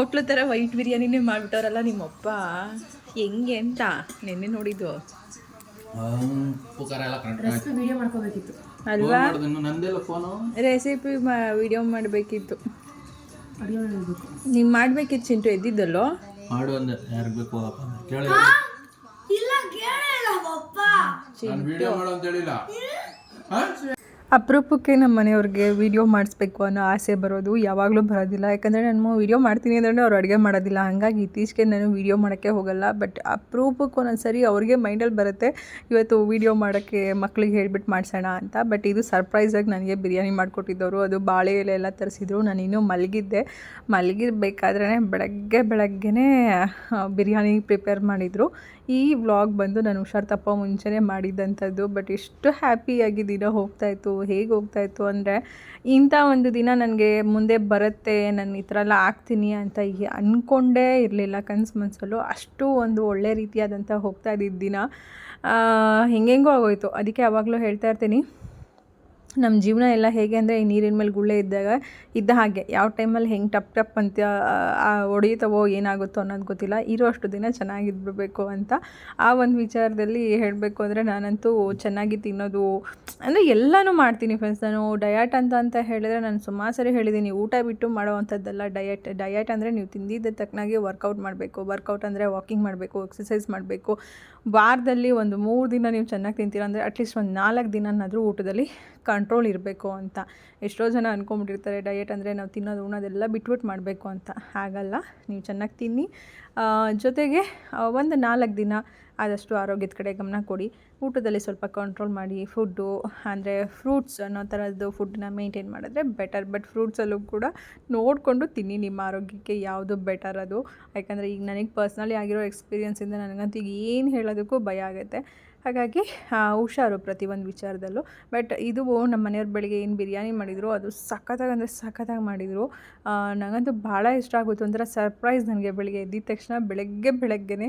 Hotel ಥರ white ಬಿರಿಯಾನಿನೇ ಮಾಡಿಬಿಟ್ಟವ್ರಲ್ಲ ನಿಮ್ಮಪ್ಪ. ಹೆಂಗೆ ಅಂತ ನಿನ್ನೆ ನೋಡಿದ್ದು. ಉಪ್ಪು ಖಾರ ಕರೆಕ್ಟ್ ರೆಸಿಪಿ ವಿಡಿಯೋ ಮಾಡ್ಕೋಬೇಕಿತ್ತು. ಅಲ್ವಾ? ನಂದೆಲ್ಲ ಫೋನು ರೆಸಿಪಿ ಮಾ ವಿಡಿಯೋ ಮಾಡಬೇಕಿತ್ತು. ನೀವು ಮಾಡಬೇಕಿತ್ತು ಚಿಂಟು ಎದ್ದಿದ್ದಲ್ಲೋ? ಮಾಡು ಅಂದ್ರೆ ಯಾರು ಬೇಕು ಹೋಗಪ್ಪ ಅಂದೆ. ಅಪ್ಪ ನಾನು ವಿಡಿಯೋ ಮಾಡು ಅಂತ ಹೇಳಿಲ್ಲ? ಅಪರೂಪಕ್ಕೆ ನಮ್ಮ ಮನೆಯವ್ರಿಗೆ ವೀಡಿಯೋ ಮಾಡಿಸ್ಬೇಕು ಅನ್ನೋ ಆಸೆ ಬರೋದು ಯಾವಾಗಲೂ ಬರೋದಿಲ್ಲ. ಯಾಕಂದರೆ ನಾನು ವೀಡಿಯೋ ಮಾಡ್ತೀನಿ ಅಂದ್ರೆ ಅವ್ರು ಅಡುಗೆ ಮಾಡೋದಿಲ್ಲ. ಹಾಗಾಗಿ ಇತ್ತೀಚೆಗೆ ನಾನು ವೀಡಿಯೋ ಮಾಡೋಕ್ಕೆ ಹೋಗಲ್ಲ. ಬಟ್ ಅಪರೂಪಕ್ಕೆ ಒಂದೊಂದು ಸರಿ ಅವ್ರಿಗೆ ಮೈಂಡಲ್ಲಿ ಬರುತ್ತೆ, ಇವತ್ತು ವೀಡಿಯೋ ಮಾಡೋಕ್ಕೆ ಮಕ್ಳಿಗೆ ಹೇಳ್ಬಿಟ್ಟು ಮಾಡಿಸೋಣ ಅಂತ. ಬಟ್ ಇದು ಸರ್ಪ್ರೈಸಾಗಿ ನನಗೆ ಬಿರಿಯಾನಿ ಮಾಡಿಕೊಟ್ಟಿದ್ದವರು. ಅದು ಬಾಳೆ ಎಲೆ ಎಲ್ಲ ತರಿಸಿದ್ರು. ನಾನು ಇನ್ನೂ ಮಲಗಿದ್ದೆ. ಮಲಗಿರ್ಬೇಕಾದ್ರೆ ಬೆಳಗ್ಗೆ ಬೆಳಗ್ಗೆನೇ ಬಿರಿಯಾನಿ ಪ್ರಿಪೇರ್ ಮಾಡಿದರು. ಈ ವ್ಲಾಗ್ ಬಂದು ನಾನು ಹುಷಾರ್ ತಪ್ಪ ಮುಂಚೆನೇ ಮಾಡಿದ್ದಂಥದ್ದು ಬಟ್ ಎಷ್ಟು ಹ್ಯಾಪಿಯಾಗಿ ದಿನ ಹೋಗ್ತಾಯಿತ್ತು ಹೇಗೆ ಹೋಗ್ತಾಯಿತ್ತು ಅಂದರೆ ಇಂಥ ಒಂದು ದಿನ ನನಗೆ ಮುಂದೆ ಬರುತ್ತೆ, ನಾನು ಈ ಥರ ಎಲ್ಲ ಆಗ್ತೀನಿ ಅಂತ ಅಂದ್ಕೊಂಡೇ ಇರಲಿಲ್ಲ ಕನ್ಸು ಮನಸ್ಸಲ್ಲೂ ಅಷ್ಟು ಒಂದು ಒಳ್ಳೆ ರೀತಿಯಾದಂಥ ಹೋಗ್ತಾ ಇದ್ದಿದ್ದ ದಿನ. ಹೆಂಗೆಂಗೋ ಆಗೋಯ್ತು. ಅದಕ್ಕೆ ಯಾವಾಗಲೂ ಹೇಳ್ತಾ ಇರ್ತೀನಿ. ನಮ್ಮ ಜೀವನ ಎಲ್ಲ ಹೇಗೆ ಅಂದರೆ ಈ ನೀರಿನ ಮೇಲೆ ಗುಳ್ಳೆ ಇದ್ದಾಗ ಇದ್ದ ಹಾಗೆ ಯಾವ ಟೈಮಲ್ಲಿ ಹೆಂಗೆ ಟಪ್ ಟಪ್ ಅಂತ ಆ, ಹೊಡಿತಾವೋ ಏನಾಗುತ್ತೋ ಅನ್ನೋದು ಗೊತ್ತಿಲ್ಲ. ಇರೋ ಅಷ್ಟು ದಿನ ಚೆನ್ನಾಗಿದ್ಬಿಡ್ಬೇಕು ಅಂತ ಆ ಒಂದು ವಿಚಾರದಲ್ಲಿ ಹೇಳಬೇಕು ಅಂದರೆ ನಾನಂತೂ ಚೆನ್ನಾಗಿ ತಿನ್ನೋದು ಅಂದರೆ ಎಲ್ಲನೂ ಮಾಡ್ತೀನಿ ಫ್ರೆಂಡ್ಸ್ ನಾನು ಡಯಟ್ ಅಂತ ಅಂತ ಹೇಳಿದ್ರೆ ನಾನು ಸುಮಾರು ಸರಿ ಹೇಳಿದ್ದೀನಿ. ಊಟ ಬಿಟ್ಟು ಮಾಡೋ ಅಂಥದ್ದಲ್ಲ ಡಯಟ್ ಡಯಟ್ ಅಂದರೆ ನೀವು ತಿಂದಿದ್ದ ತಕ್ಕನಾಗೆ ವರ್ಕೌಟ್ ಮಾಡಬೇಕು. ವರ್ಕೌಟ್ ಅಂದರೆ ವಾಕಿಂಗ್ ಮಾಡಬೇಕು ಎಕ್ಸಸೈಸ್ ಮಾಡಬೇಕು. ವಾರದಲ್ಲಿ ಒಂದು ಮೂರು ದಿನ ನೀವು ಚೆನ್ನಾಗಿ ತಿಂತೀರ ಅಂದರೆ ಅಟ್ಲೀಸ್ಟ್ ಒಂದು ನಾಲ್ಕು ದಿನನಾದರೂ ಊಟದಲ್ಲಿ ಕಂಟ್ರೋಲ್ ಇರಬೇಕು ಅಂತ. ಎಷ್ಟೋ ಜನ ಅಂದ್ಕೊಂಬಿಟ್ಟಿರ್ತಾರೆ ಡಯೆಟ್ ಅಂದರೆ ನಾವು ತಿನ್ನೋದು ಉಣ್ಣೋದೆಲ್ಲ ಬಿಟ್ಬಿಟ್ಟು ಮಾಡಬೇಕು ಅಂತ. ಹಾಗಲ್ಲ, ನೀವು ಚೆನ್ನಾಗಿ ತಿನ್ನಿ. ಜೊತೆಗೆ ಒಂದು ನಾಲ್ಕು ದಿನ ಆದಷ್ಟು ಆರೋಗ್ಯದ ಕಡೆ ಗಮನ ಕೊಡಿ. ಊಟದಲ್ಲಿ ಸ್ವಲ್ಪ ಕಂಟ್ರೋಲ್ ಮಾಡಿ ಫುಡ್ಡು ಅಂದರೆ ಫ್ರೂಟ್ಸ್ ಅನ್ನೋ ಥರದ್ದು ಫುಡ್ಡನ್ನ ಮೇಂಟೈನ್ ಮಾಡಿದ್ರೆ ಬೆಟರ್ ಬಟ್ ಫ್ರೂಟ್ಸಲ್ಲೂ ಕೂಡ ನೋಡಿಕೊಂಡು ತಿನ್ನಿ, ನಿಮ್ಮ ಆರೋಗ್ಯಕ್ಕೆ ಯಾವುದು ಬೆಟರ್ ಅದು. ಯಾಕಂದರೆ ಈಗ ನನಗೆ ಪರ್ಸ್ನಲಿ ಆಗಿರೋ ಎಕ್ಸ್ಪೀರಿಯನ್ಸಿಂದ ನನಗಂತೂ ಈಗ ಏನು ಹೇಳೋದಕ್ಕೂ ಭಯ ಆಗುತ್ತೆ. ಹಾಗಾಗಿ ಹುಷಾರು ಪ್ರತಿಯೊಂದು ವಿಚಾರದಲ್ಲೂ. ಬಟ್ ಇದು ನಮ್ಮ ಮನೆಯವ್ರ ಬೆಳಿಗ್ಗೆ ಏನು ಬಿರಿಯಾನಿ ಮಾಡಿದರು, ಅದು ಸಖತ್ತಾಗಿ ಅಂದರೆ ಸಖತ್ತಾಗಿ ಮಾಡಿದರು. ನನಗಂತೂ ಭಾಳ ಇಷ್ಟ ಆಗೋಯ್ತು. ಒಂಥರ ಸರ್ಪ್ರೈಸ್ ನನಗೆ ಬೆಳಿಗ್ಗೆ ಎದ್ದಿದ ತಕ್ಷಣ, ಬೆಳಗ್ಗೆ ಬೆಳಗ್ಗೆನೆ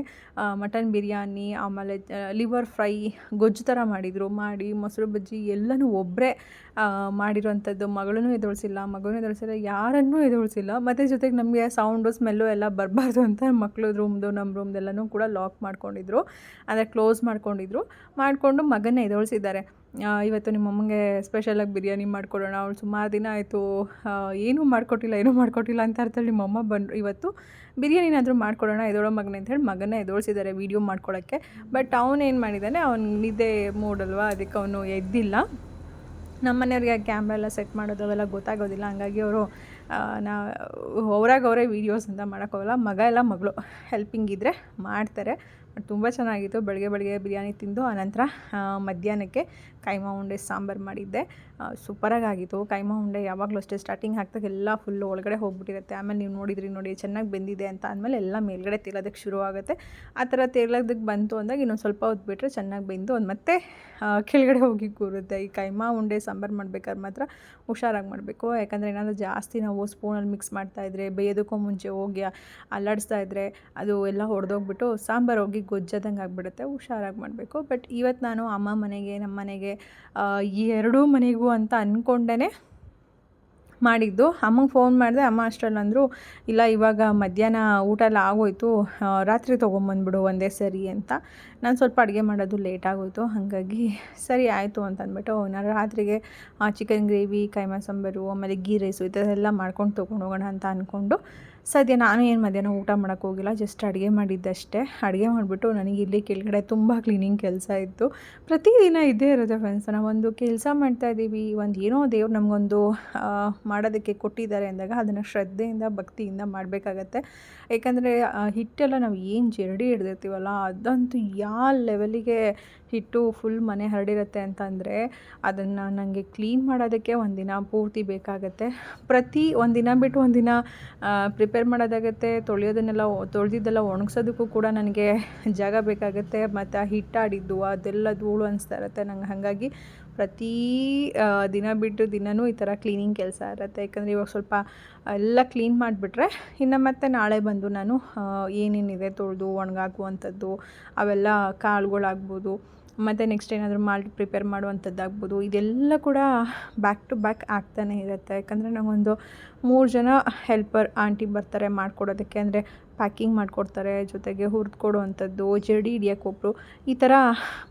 ಮಟನ್ ಬಿರಿಯಾನಿ, ಆಮೇಲೆ ಲಿವರ್ ಫ್ರೈ, ಗೊಜ್ಜು ಥರ ಮಾಡಿದರು. ಮಾಡಿ, ಮೊಸರು ಬಜ್ಜಿ ಎಲ್ಲನೂ ಒಬ್ಬರೇ ಮಾಡಿರೋವಂಥದ್ದು. ಮಗಳನ್ನೂ ಎದುರಿಸಿಲ್ಲ, ಮಗನೂ ಎದುರಿಸಿಲ್ಲ, ಯಾರನ್ನೂ ಎದುರಿಸಿಲ್ಲ. ಮತ್ತು ಜೊತೆಗೆ ನಮಗೆ ಸೌಂಡು, ಸ್ಮೆಲ್ಲು ಎಲ್ಲ ಬರಬಾರ್ದು ಅಂತ ಮಕ್ಕಳು ರೂಮ್ದು ನಮ್ಮ ರೂಮ್ದೆಲ್ಲನೂ ಕೂಡ ಲಾಕ್ ಮಾಡ್ಕೊಂಡಿದ್ರು. ಅಂದರೆ ಕ್ಲೋಸ್ ಮಾಡ್ಕೊಂಡಿದ್ರು. ಮಾಡಿಕೊಂಡು ಮಗನ ಎದೋಳಿಸಿದ್ದಾರೆ ಇವತ್ತು ನಿಮ್ಮ ಅಮ್ಮಂಗೆ ಸ್ಪೆಷಲಾಗಿ ಬಿರಿಯಾನಿ ಮಾಡಿಕೊಡೋಣ. ಅವಳು ಸುಮಾರು ದಿನ ಆಯಿತು. ಏನೂ ಮಾಡಿಕೊಟ್ಟಿಲ್ಲ ಏನೂ ಮಾಡಿಕೊಟ್ಟಿಲ್ಲ ಅಂತ ಅರ್ಥದಲ್ಲಿ ನಿಮ್ಮ ಅಮ್ಮ ಬಂದರು ಇವತ್ತು ಬಿರಿಯಾನಿನಾದರೂ ಮಾಡ್ಕೊಡೋಣ, ಎದೋಳೋ ಮಗನ ಹೇಳಿ ಮಗನ ಎದೋಳಿಸಿದ್ದಾರೆ ವೀಡಿಯೋ ಮಾಡ್ಕೊಳ್ಳೋಕ್ಕೆ ಬಟ್ ಅವನು ಏನು ಮಾಡಿದ್ದಾನೆ, ಅವ್ನು ನಿದ್ದೆ ಮೂಡಲ್ವಾ ಅದಕ್ಕೆ ಅವನು ಎದ್ದಿಲ್ಲ. ನಮ್ಮ ಮನೆಯವ್ರಿಗೆ ಕ್ಯಾಮ್ರಾ ಎಲ್ಲ ಸೆಟ್ ಮಾಡೋದು ಅವೆಲ್ಲ ಗೊತ್ತಾಗೋದಿಲ್ಲ. ಹಂಗಾಗಿ ಅವರು ನಾ, ಅವರಾಗ ಅವರೇ ವೀಡಿಯೋಸ್ ಅಂತ ಮಾಡೋಕ್ಕೋಗಲ್ಲ ಮಗ ಎಲ್ಲ ಮಗಳು ಹೆಲ್ಪಿಂಗ್ ಇದ್ದರೆ ಮಾಡ್ತಾರೆ. ತುಂಬ ಚೆನ್ನಾಗಿತ್ತು. ಬೆಳಗ್ಗೆ ಬೆಳಗ್ಗೆ ಬಿರಿಯಾನಿ ತಿಂದು ಆನಂತರ ಮಧ್ಯಾಹ್ನಕ್ಕೆ ಕೈಮಾ ಉಂಡೆ ಸಾಂಬಾರು ಮಾಡಿದ್ದೆ. ಸೂಪರಾಗಿ ಆಗಿತ್ತು ಕೈಮಾ ಉಂಡೆ ಯಾವಾಗಲೂ ಅಷ್ಟೇ ಸ್ಟಾರ್ಟಿಂಗ್ ಹಾಕ್ದಾಗ ಎಲ್ಲ ಫುಲ್ಲು ಒಳಗಡೆ ಹೋಗ್ಬಿಟ್ಟಿರುತ್ತೆ. ಆಮೇಲೆ ನೀವು ನೋಡಿದ್ರಿ ನೋಡಿ, ಚೆನ್ನಾಗಿ ಬೆಂದಿದೆ ಅಂತ ಆದಮೇಲೆ ಎಲ್ಲ ಮೇಲ್ಗಡೆ ತೇಲೋದಕ್ಕೆ ಶುರು ಆಗುತ್ತೆ. ಆ ಥರ ತೇಲೋದಕ್ಕೆ ಬಂತು ಅಂದಾಗ ಇನ್ನೊಂದು ಸ್ವಲ್ಪ ಹೊತ್ತು ಬಿಟ್ಟರೆ ಚೆನ್ನಾಗಿ ಬೆಂದು ಒಂದು ಮತ್ತೆ ಕೆಳಗಡೆ ಹೋಗಿ ಕೂರುತ್ತೆ. ಈ ಕೈಮಾ ಉಂಡೆ ಸಾಂಬಾರು ಮಾಡ್ಬೇಕಾದ್ರೆ ಮಾತ್ರ ಹುಷಾರಾಗಿ ಮಾಡಬೇಕು. ಯಾಕಂದರೆ ಏನಾದರೂ ಜಾಸ್ತಿ ನಾವು ಸ್ಪೂನಲ್ಲಿ ಮಿಕ್ಸ್ ಮಾಡ್ತಾಯಿದ್ರೆ ಬೇಯೋದಕ್ಕೂ ಮುಂಚೆ ಹೋಗಿ ಅಲ್ಲಾಡಿಸ್ತಾ ಇದ್ದರೆ ಅದು ಎಲ್ಲ ಹೊಡೆದೋಗ್ಬಿಟ್ಟು ಸಾಂಬಾರು ಹೋಗಿ ಗೊಜ್ಜದಂಗೆ ಆಗಿಬಿಡುತ್ತೆ. ಹುಷಾರಾಗಿ ಮಾಡಬೇಕು. ಬಟ್ ಇವತ್ತು ನಾನು ಅಮ್ಮ ಮನೆಗೆ ನಮ್ಮ ಮನೆಗೆ ಈ ಎರಡೂ ಮನೆಗೂ ಅಂತ ಅಂದ್ಕೊಂಡೇ ಮಾಡಿದ್ದು. ಅಮ್ಮಂಗೆ ಫೋನ್ ಮಾಡಿದೆ, ಅಮ್ಮ ಅಷ್ಟರಲ್ಲಿ ಅಂದರು ಇಲ್ಲ, ಇವಾಗ ಮಧ್ಯಾಹ್ನ ಊಟ ಎಲ್ಲ ಆಗೋಯ್ತು ರಾತ್ರಿ ತೊಗೊಂಬಂದ್ಬಿಡು, ಒಂದೇ ಸರಿ ಅಂತ. ನಾನು ಸ್ವಲ್ಪ ಅಡುಗೆ ಮಾಡೋದು ಲೇಟ್ ಆಗೋಯ್ತು, ಹಾಗಾಗಿ ಸರಿ ಆಯಿತು ಅಂತ ಅಂದ್ಬಿಟ್ಟು ನಾನು ರಾತ್ರಿಗೆ ಚಿಕನ್ ಗ್ರೇವಿ ಕೈಮಾ ಸಾಂಬಾರು, ಆಮೇಲೆ ಗೀ ರೈಸು ಈ ಥರ ಎಲ್ಲ ಮಾಡ್ಕೊಂಡು ತೊಗೊಂಡು ಹೋಗೋಣ ಅಂತ ಅಂದ್ಕೊಂಡು ಸದ್ಯ ನಾನು ಏನು ಮಧ್ಯಾಹ್ನ ಊಟ ಮಾಡೋಕ್ಕೆ ಹೋಗಿಲ್ಲ ಜಸ್ಟ್ ಅಡುಗೆ ಮಾಡಿದ್ದಷ್ಟೇ. ಅಡುಗೆ ಮಾಡಿಬಿಟ್ಟು ನನಗೆ ಇಲ್ಲಿ ಕೆಳಗಡೆ ತುಂಬ ಕ್ಲೀನಿಂಗ್ ಕೆಲಸ ಇತ್ತು. ಪ್ರತಿದಿನ ಇದ್ದೇ ಇರುತ್ತೆ ಫ್ರೆಂಡ್ಸ್ ಒಂದು ಕೆಲಸ ಮಾಡ್ತಾ ಇದ್ದೀವಿ, ಒಂದು ಏನೋ ದೇವ್ರು ನಮಗೊಂದು ಮಾಡೋದಕ್ಕೆ ಕೊಟ್ಟಿದ್ದಾರೆ ಅಂದಾಗ ಅದನ್ನು ಶ್ರದ್ಧೆಯಿಂದ, ಭಕ್ತಿಯಿಂದ ಮಾಡಬೇಕಾಗತ್ತೆ. ಏಕೆಂದರೆ ಹಿಟ್ಟೆಲ್ಲ ನಾವು ಏನು ಜರಡಿ ಹಿಡ್ದಿರ್ತೀವಲ್ಲ, ಅದಂತೂ ಯಾವ ಲೆವೆಲಿಗೆ ಹಿಟ್ಟು ಫುಲ್ ಮನೆ ಹರಡಿರುತ್ತೆ ಅಂತಂದರೆ ಅದನ್ನು ನನಗೆ ಕ್ಲೀನ್ ಮಾಡೋದಕ್ಕೆ ಒಂದಿನ ಪೂರ್ತಿ ಬೇಕಾಗತ್ತೆ. ಪ್ರತಿ ಒಂದಿನ ಬಿಟ್ಟು ಒಂದಿನ ಪ್ರಿಪೇರ್ ಮಾಡೋದಾಗತ್ತೆ, ತೊಳೆಯೋದನ್ನೆಲ್ಲ ತೊಳೆದಿದ್ದೆಲ್ಲ ಒಣಗ್ಸೋದಕ್ಕೂ ಕೂಡ ನನಗೆ ಜಾಗ ಬೇಕಾಗುತ್ತೆ. ಮತ್ತು ಆ ಹಿಟ್ಟಾಡಿದ್ದು ಅದೆಲ್ಲ ಧೂಳು ಅನಿಸ್ತಾ ಇರುತ್ತೆ ನಂಗೆ. ಹಾಗಾಗಿ ಪ್ರತಿ ದಿನ ಬಿಟ್ಟು ದಿನವೂ ಈ ಥರ ಕ್ಲೀನಿಂಗ್ ಕೆಲಸ ಇರುತ್ತೆ. ಯಾಕಂದರೆ ಇವಾಗ ಸ್ವಲ್ಪ ಎಲ್ಲ ಕ್ಲೀನ್ ಮಾಡಿಬಿಟ್ರೆ ಇನ್ನು ಮತ್ತೆ ನಾಳೆ ಬಂದು ನಾನು ಏನೇನಿದೆ ತೊಳೆದು ಒಣಗಾಕುವಂಥದ್ದು, ಅವೆಲ್ಲ ಕಾಳುಗಳಾಗ್ಬೋದು. ಮತ್ತು ನೆಕ್ಸ್ಟ್ ಏನಾದರೂ ಮಾಡಿ ಪ್ರಿಪೇರ್ ಮಾಡುವಂಥದ್ದಾಗ್ಬೋದು ಇದೆಲ್ಲ ಕೂಡ ಬ್ಯಾಕ್ ಟು ಬ್ಯಾಕ್ ಆಗ್ತಾನೆ ಇರುತ್ತೆ. ಯಾಕಂದರೆ ನಾವೊಂದು ಮೂರು ಜನ ಹೆಲ್ಪರ್ ಆಂಟಿ ಬರ್ತಾರೆ ಮಾಡಿಕೊಡೋದಕ್ಕೆ. ಅಂದರೆ ಪ್ಯಾಕಿಂಗ್ ಮಾಡಿಕೊಡ್ತಾರೆ, ಜೊತೆಗೆ ಹುರಿದು ಕೊಡುವಂಥದ್ದು, ಜಡಿ ಹಿಡಿಯೋಕೆ ಒಬ್ಬರು ಈ ಥರ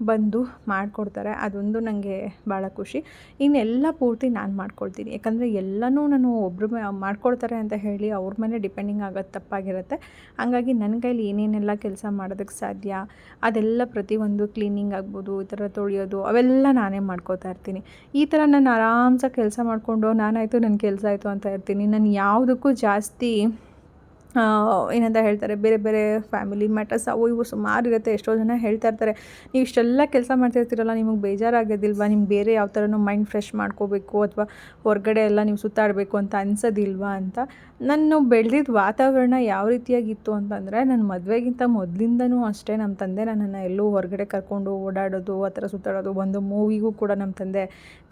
ಬಂದು ಮಾಡಿಕೊಡ್ತಾರೆ. ಅದೊಂದು ನನಗೆ ಭಾಳ ಖುಷಿ. ಇನ್ನೆಲ್ಲ ಪೂರ್ತಿ ನಾನು ಮಾಡ್ಕೊಳ್ತೀನಿ. ಯಾಕಂದರೆ ಎಲ್ಲನೂ ನಾನು ಒಬ್ಬರು ಮಾಡ್ಕೊಡ್ತಾರೆ ಅಂತ ಹೇಳಿ ಅವ್ರ ಮೇಲೆ ಡಿಪೆಂಡಿಂಗ್ ಆಗೋದು ತಪ್ಪಾಗಿರುತ್ತೆ. ಹಾಗಾಗಿ ನನ್ನ ಕೈಲಿ ಏನೇನೆಲ್ಲ ಕೆಲಸ ಮಾಡೋದಕ್ಕೆ ಸಾಧ್ಯ, ಅದೆಲ್ಲ ಪ್ರತಿಯೊಂದು ಕ್ಲೀನಿಂಗ್ ಆಗ್ಬೋದು, ಈ ಥರ ತೊಳೆಯೋದು, ಅವೆಲ್ಲ ನಾನೇ ಮಾಡ್ಕೋತಾ ಇರ್ತೀನಿ. ಈ ಥರ ನಾನು ಆರಾಮ್ಸಾಗಿ ಕೆಲಸ ಮಾಡಿಕೊಂಡು, ನಾನಾಯಿತು ನನ್ನ ಕೆಲಸ ಆಯಿತು ಅಂತ ಇರ್ತೀನಿ. ನಾನು ಯಾವುದಕ್ಕೂ ಜಾಸ್ತಿ ಏನಂತ ಹೇಳ್ತಾರೆ, ಬೇರೆ ಬೇರೆ ಫ್ಯಾಮಿಲಿ ಮ್ಯಾಟರ್ಸ್ ಅವು ಇವು ಸುಮಾರು ಇರುತ್ತೆ, ಎಷ್ಟೋ ಜನ ಹೇಳ್ತಾ ಇರ್ತಾರೆ. ನೀವು ಇಷ್ಟೆಲ್ಲ ಕೆಲಸ ಮಾಡ್ತಿರ್ತೀರಲ್ಲ ನಿಮಗೆ ಬೇಜಾರಾಗೋದಿಲ್ವಾ? ನಿಮ್ಗೆ ಬೇರೆ ಯಾವ ಥರನೂ ಮೈಂಡ್ ಫ್ರೆಶ್ ಮಾಡ್ಕೋಬೇಕು ಅಥವಾ ಹೊರಗಡೆ ಎಲ್ಲ ನೀವು ಸುತ್ತಾಡಬೇಕು ಅಂತ ಅನ್ಸೋದಿಲ್ವಾ ಅಂತ. ನಾನು ಬೆಳೆದಿದ್ದ ವಾತಾವರಣ ಯಾವ ರೀತಿಯಾಗಿತ್ತು ಅಂತಂದರೆ ನನ್ನ ಮದುವೆಗಿಂತ ಮೊದಲಿಂದನೂ ಅಷ್ಟೇ ನಮ್ಮ ತಂದೆ ನನ್ನನ್ನು ಎಲ್ಲೂ ಹೊರಗಡೆ ಕರ್ಕೊಂಡು ಓಡಾಡೋದು, ಆ ಥರ ಸುತ್ತಾಡೋದು, ಒಂದು ಮೂವಿಗೂ ಕೂಡ ನಮ್ಮ ತಂದೆ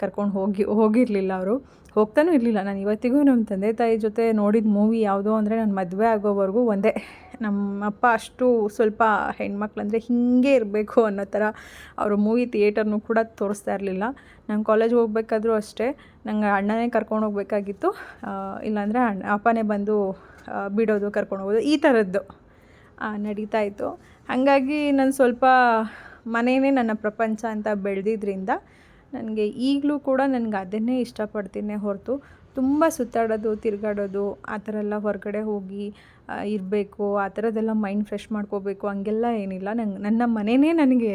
ಕರ್ಕೊಂಡು ಹೋಗಿ, ಹೋಗಿರಲಿಲ್ಲ ಅವರು. ಹೋಗ್ತಾನೂ ಇರಲಿಲ್ಲ. ನಾನು ಇವತ್ತಿಗೂ ನಮ್ಮ ತಂದೆ ತಾಯಿ ಜೊತೆ ನೋಡಿದ ಮೂವಿ ಯಾವುದು ಅಂದರೆ ನನ್ನ ಮದುವೆ ಆಗೋವರೆಗೂ ಒಂದೇ. ನಮ್ಮ ಅಪ್ಪ ಅಷ್ಟು ಸ್ವಲ್ಪ ಹೆಣ್ಮಕ್ಳಂದರೆ ಹೀಗೆ ಇರಬೇಕು ಅನ್ನೋ ಥರ ಅವರು ಮೂವಿ ಥಿಯೇಟರ್ನೂ ಕೂಡ ತೋರಿಸ್ತಾ ಇರಲಿಲ್ಲ. ನಾನು ಕಾಲೇಜ್ ಹೋಗ್ಬೇಕಾದ್ರೂ ಅಷ್ಟೇ. ನಂಗೆ ಅಣ್ಣನೇ ಕರ್ಕೊಂಡು ಹೋಗಬೇಕಾಗಿತ್ತು. ಇಲ್ಲಾಂದರೆ ಅಣ್ಣ, ಅಪ್ಪನೇ ಬಂದು ಬಿಡೋದು, ಕರ್ಕೊಂಡು ಹೋಗೋದು, ಈ ಥರದ್ದು ನಡೀತಾ ಇತ್ತು. ಹಾಗಾಗಿ ನಾನು ಸ್ವಲ್ಪ ಮನೆಯೇ ನನ್ನ ಪ್ರಪಂಚ ಅಂತ ಬೆಳೆದಿದ್ದರಿಂದ ನನಗೆ ಈಗಲೂ ಕೂಡ ನನಗೆ ಅದನ್ನೇ ಇಷ್ಟಪಡ್ತೀನಿ ಹೊರತು. ತುಂಬ ಸುತ್ತಾಡೋದು ತಿರುಗಾಡೋದು ಆ ಥರ ಎಲ್ಲ ಹೊರಗಡೆ ಹೋಗಿ ಇರಬೇಕು, ಆ ಥರದ್ದೆಲ್ಲ ಮೈಂಡ್ ಫ್ರೆಶ್ ಮಾಡ್ಕೋಬೇಕು, ಹಂಗೆಲ್ಲ ಏನಿಲ್ಲ. ನಂಗೆ, ನನ್ನ ಮನೆಯೇ ನನಗೆ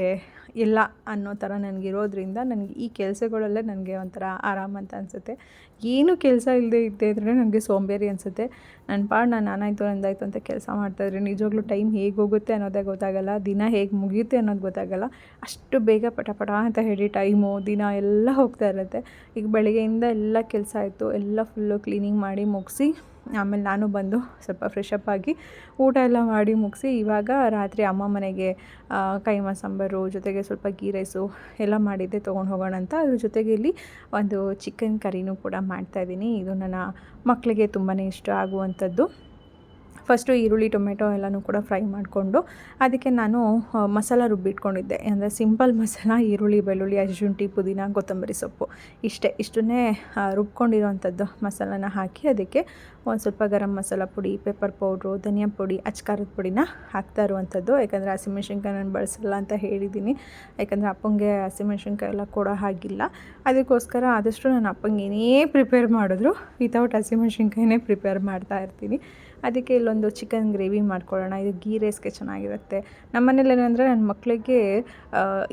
ಇಲ್ಲ ಅನ್ನೋ ಥರ ನನಗಿರೋದ್ರಿಂದ ನನಗೆ ಈ ಕೆಲಸಗಳಲ್ಲೇ ನನಗೆ ಒಂಥರ ಆರಾಮ ಅಂತ ಅನಿಸುತ್ತೆ. ಏನು ಕೆಲಸ ಇಲ್ಲದೆ ಇದ್ದೇ ಇದ್ದರೆ ನನಗೆ ಸೋಂಬೇರಿ ಅನಿಸುತ್ತೆ. ನನ್ನ ಪಾಡು, ನಾನು ನಾನಾಯಿತು ನಂದಾಯಿತು ಅಂತ ಕೆಲಸ ಮಾಡ್ತಾಯಿದ್ರೆ ನಿಜವಾಗ್ಲೂ ಟೈಮ್ ಹೇಗೆ ಹೋಗುತ್ತೆ ಅನ್ನೋದೇ ಗೊತ್ತಾಗಲ್ಲ. ದಿನ ಹೇಗೆ ಮುಗಿಯುತ್ತೆ ಅನ್ನೋದು ಗೊತ್ತಾಗಲ್ಲ. ಅಷ್ಟು ಬೇಗ ಪಟ ಪಟ ಅಂತ ಹೇಳಿ ಟೈಮು, ದಿನ ಎಲ್ಲ ಹೋಗ್ತಾ ಇರುತ್ತೆ. ಈಗ ಬೆಳಗ್ಗೆಯಿಂದ ಎಲ್ಲ ಕೆಲಸ ಆಯಿತು, ಎಲ್ಲ ಫುಲ್ಲು ಕ್ಲೀನಿಂಗ್ ಮಾಡಿ ಮುಗಿಸಿ ಆಮೇಲೆ ನಾನು ಬಂದು ಸ್ವಲ್ಪ ಫ್ರೆಶಪ್ ಆಗಿ ಊಟ ಎಲ್ಲ ಮಾಡಿ ಮುಗಿಸಿ ಇವಾಗ ರಾತ್ರಿ ಅಮ್ಮ ಮನೆಗೆ ಕೈಮಾ ಸಾಂಬಾರು, ಜೊತೆಗೆ ಸ್ವಲ್ಪ ಗೀ ರೈಸು ಎಲ್ಲ ಮಾಡಿದ್ದೆ, ತೊಗೊಂಡು ಹೋಗೋಣ ಅಂತ. ಅದ್ರ ಜೊತೆಗೆ ಇಲ್ಲಿ ಒಂದು ಚಿಕನ್ ಕರಿನೂ ಕೂಡ ಮಾಡ್ತಾಯಿದ್ದೀನಿ ಇದು ನನ್ನ ಮಕ್ಕಳಿಗೆ ತುಂಬಾ ಇಷ್ಟ ಆಗುವಂಥದ್ದು. ಫಸ್ಟು ಈರುಳ್ಳಿ, ಟೊಮೆಟೊ ಎಲ್ಲನೂ ಕೂಡ ಫ್ರೈ ಮಾಡಿಕೊಂಡು ಅದಕ್ಕೆ ನಾನು ಮಸಾಲ ರುಬ್ಬಿಟ್ಕೊಂಡಿದ್ದೆ. ಅಂದರೆ ಸಿಂಪಲ್ ಮಸಾಲ ಈರುಳ್ಳಿ, ಬೆಳ್ಳುಳ್ಳಿ ಅಜುಂಠಿ ಪುದೀನ, ಕೊತ್ತಂಬರಿ ಸೊಪ್ಪು ಇಷ್ಟೇ. ಇಷ್ಟನ್ನೇ ರುಬ್ಕೊಂಡಿರೋವಂಥದ್ದು ಮಸಾಲನ ಹಾಕಿ ಅದಕ್ಕೆ ಒಂದು ಸ್ವಲ್ಪ ಗರಂ ಮಸಾಲ ಪುಡಿ ಪೆಪ್ಪರ್ ಪೌಡ್ರು ಧನಿಯಾ ಪುಡಿ ಅಚ್ಕಾರದ ಪುಡಿನ ಹಾಕ್ತಾ ಇರುವಂಥದ್ದು. ಯಾಕಂದರೆ ಹಸಿಮೆಣ್ಸಿನ್ಕಾಯಿ ನಾನು ಬಳಸಲ್ಲ ಅಂತ ಹೇಳಿದ್ದೀನಿ. ಯಾಕಂದರೆ ಅಪ್ಪಂಗೆ ಹಸಿಮೆಣ್ಸಿನ್ಕಾಯಿ ಎಲ್ಲ ಕೊಡೋ ಹಾಗಿಲ್ಲ. ಅದಕ್ಕೋಸ್ಕರ ಆದಷ್ಟು ನಾನು ಅಪ್ಪಂಗೆ ಏನೇ ಪ್ರಿಪೇರ್ ಮಾಡಿದ್ರು ವಿತೌಟ್ ಹಸಿಮೆಣ್ಸಿನ್ಕಾಯಿನೇ ಪ್ರಿಪೇರ್ ಮಾಡ್ತಾ ಇರ್ತೀನಿ. ಅದಕ್ಕೆ ಇಲ್ಲೊಂದು ಚಿಕನ್ ಗ್ರೇವಿ ಮಾಡ್ಕೊಳ್ಳೋಣ. ಇದು ಗೀ ರೈಸ್ಗೆ ಚೆನ್ನಾಗಿರುತ್ತೆ. ನಮ್ಮ ಮನೇಲಿ ಏನಂದರೆ ನನ್ನ ಮಕ್ಕಳಿಗೆ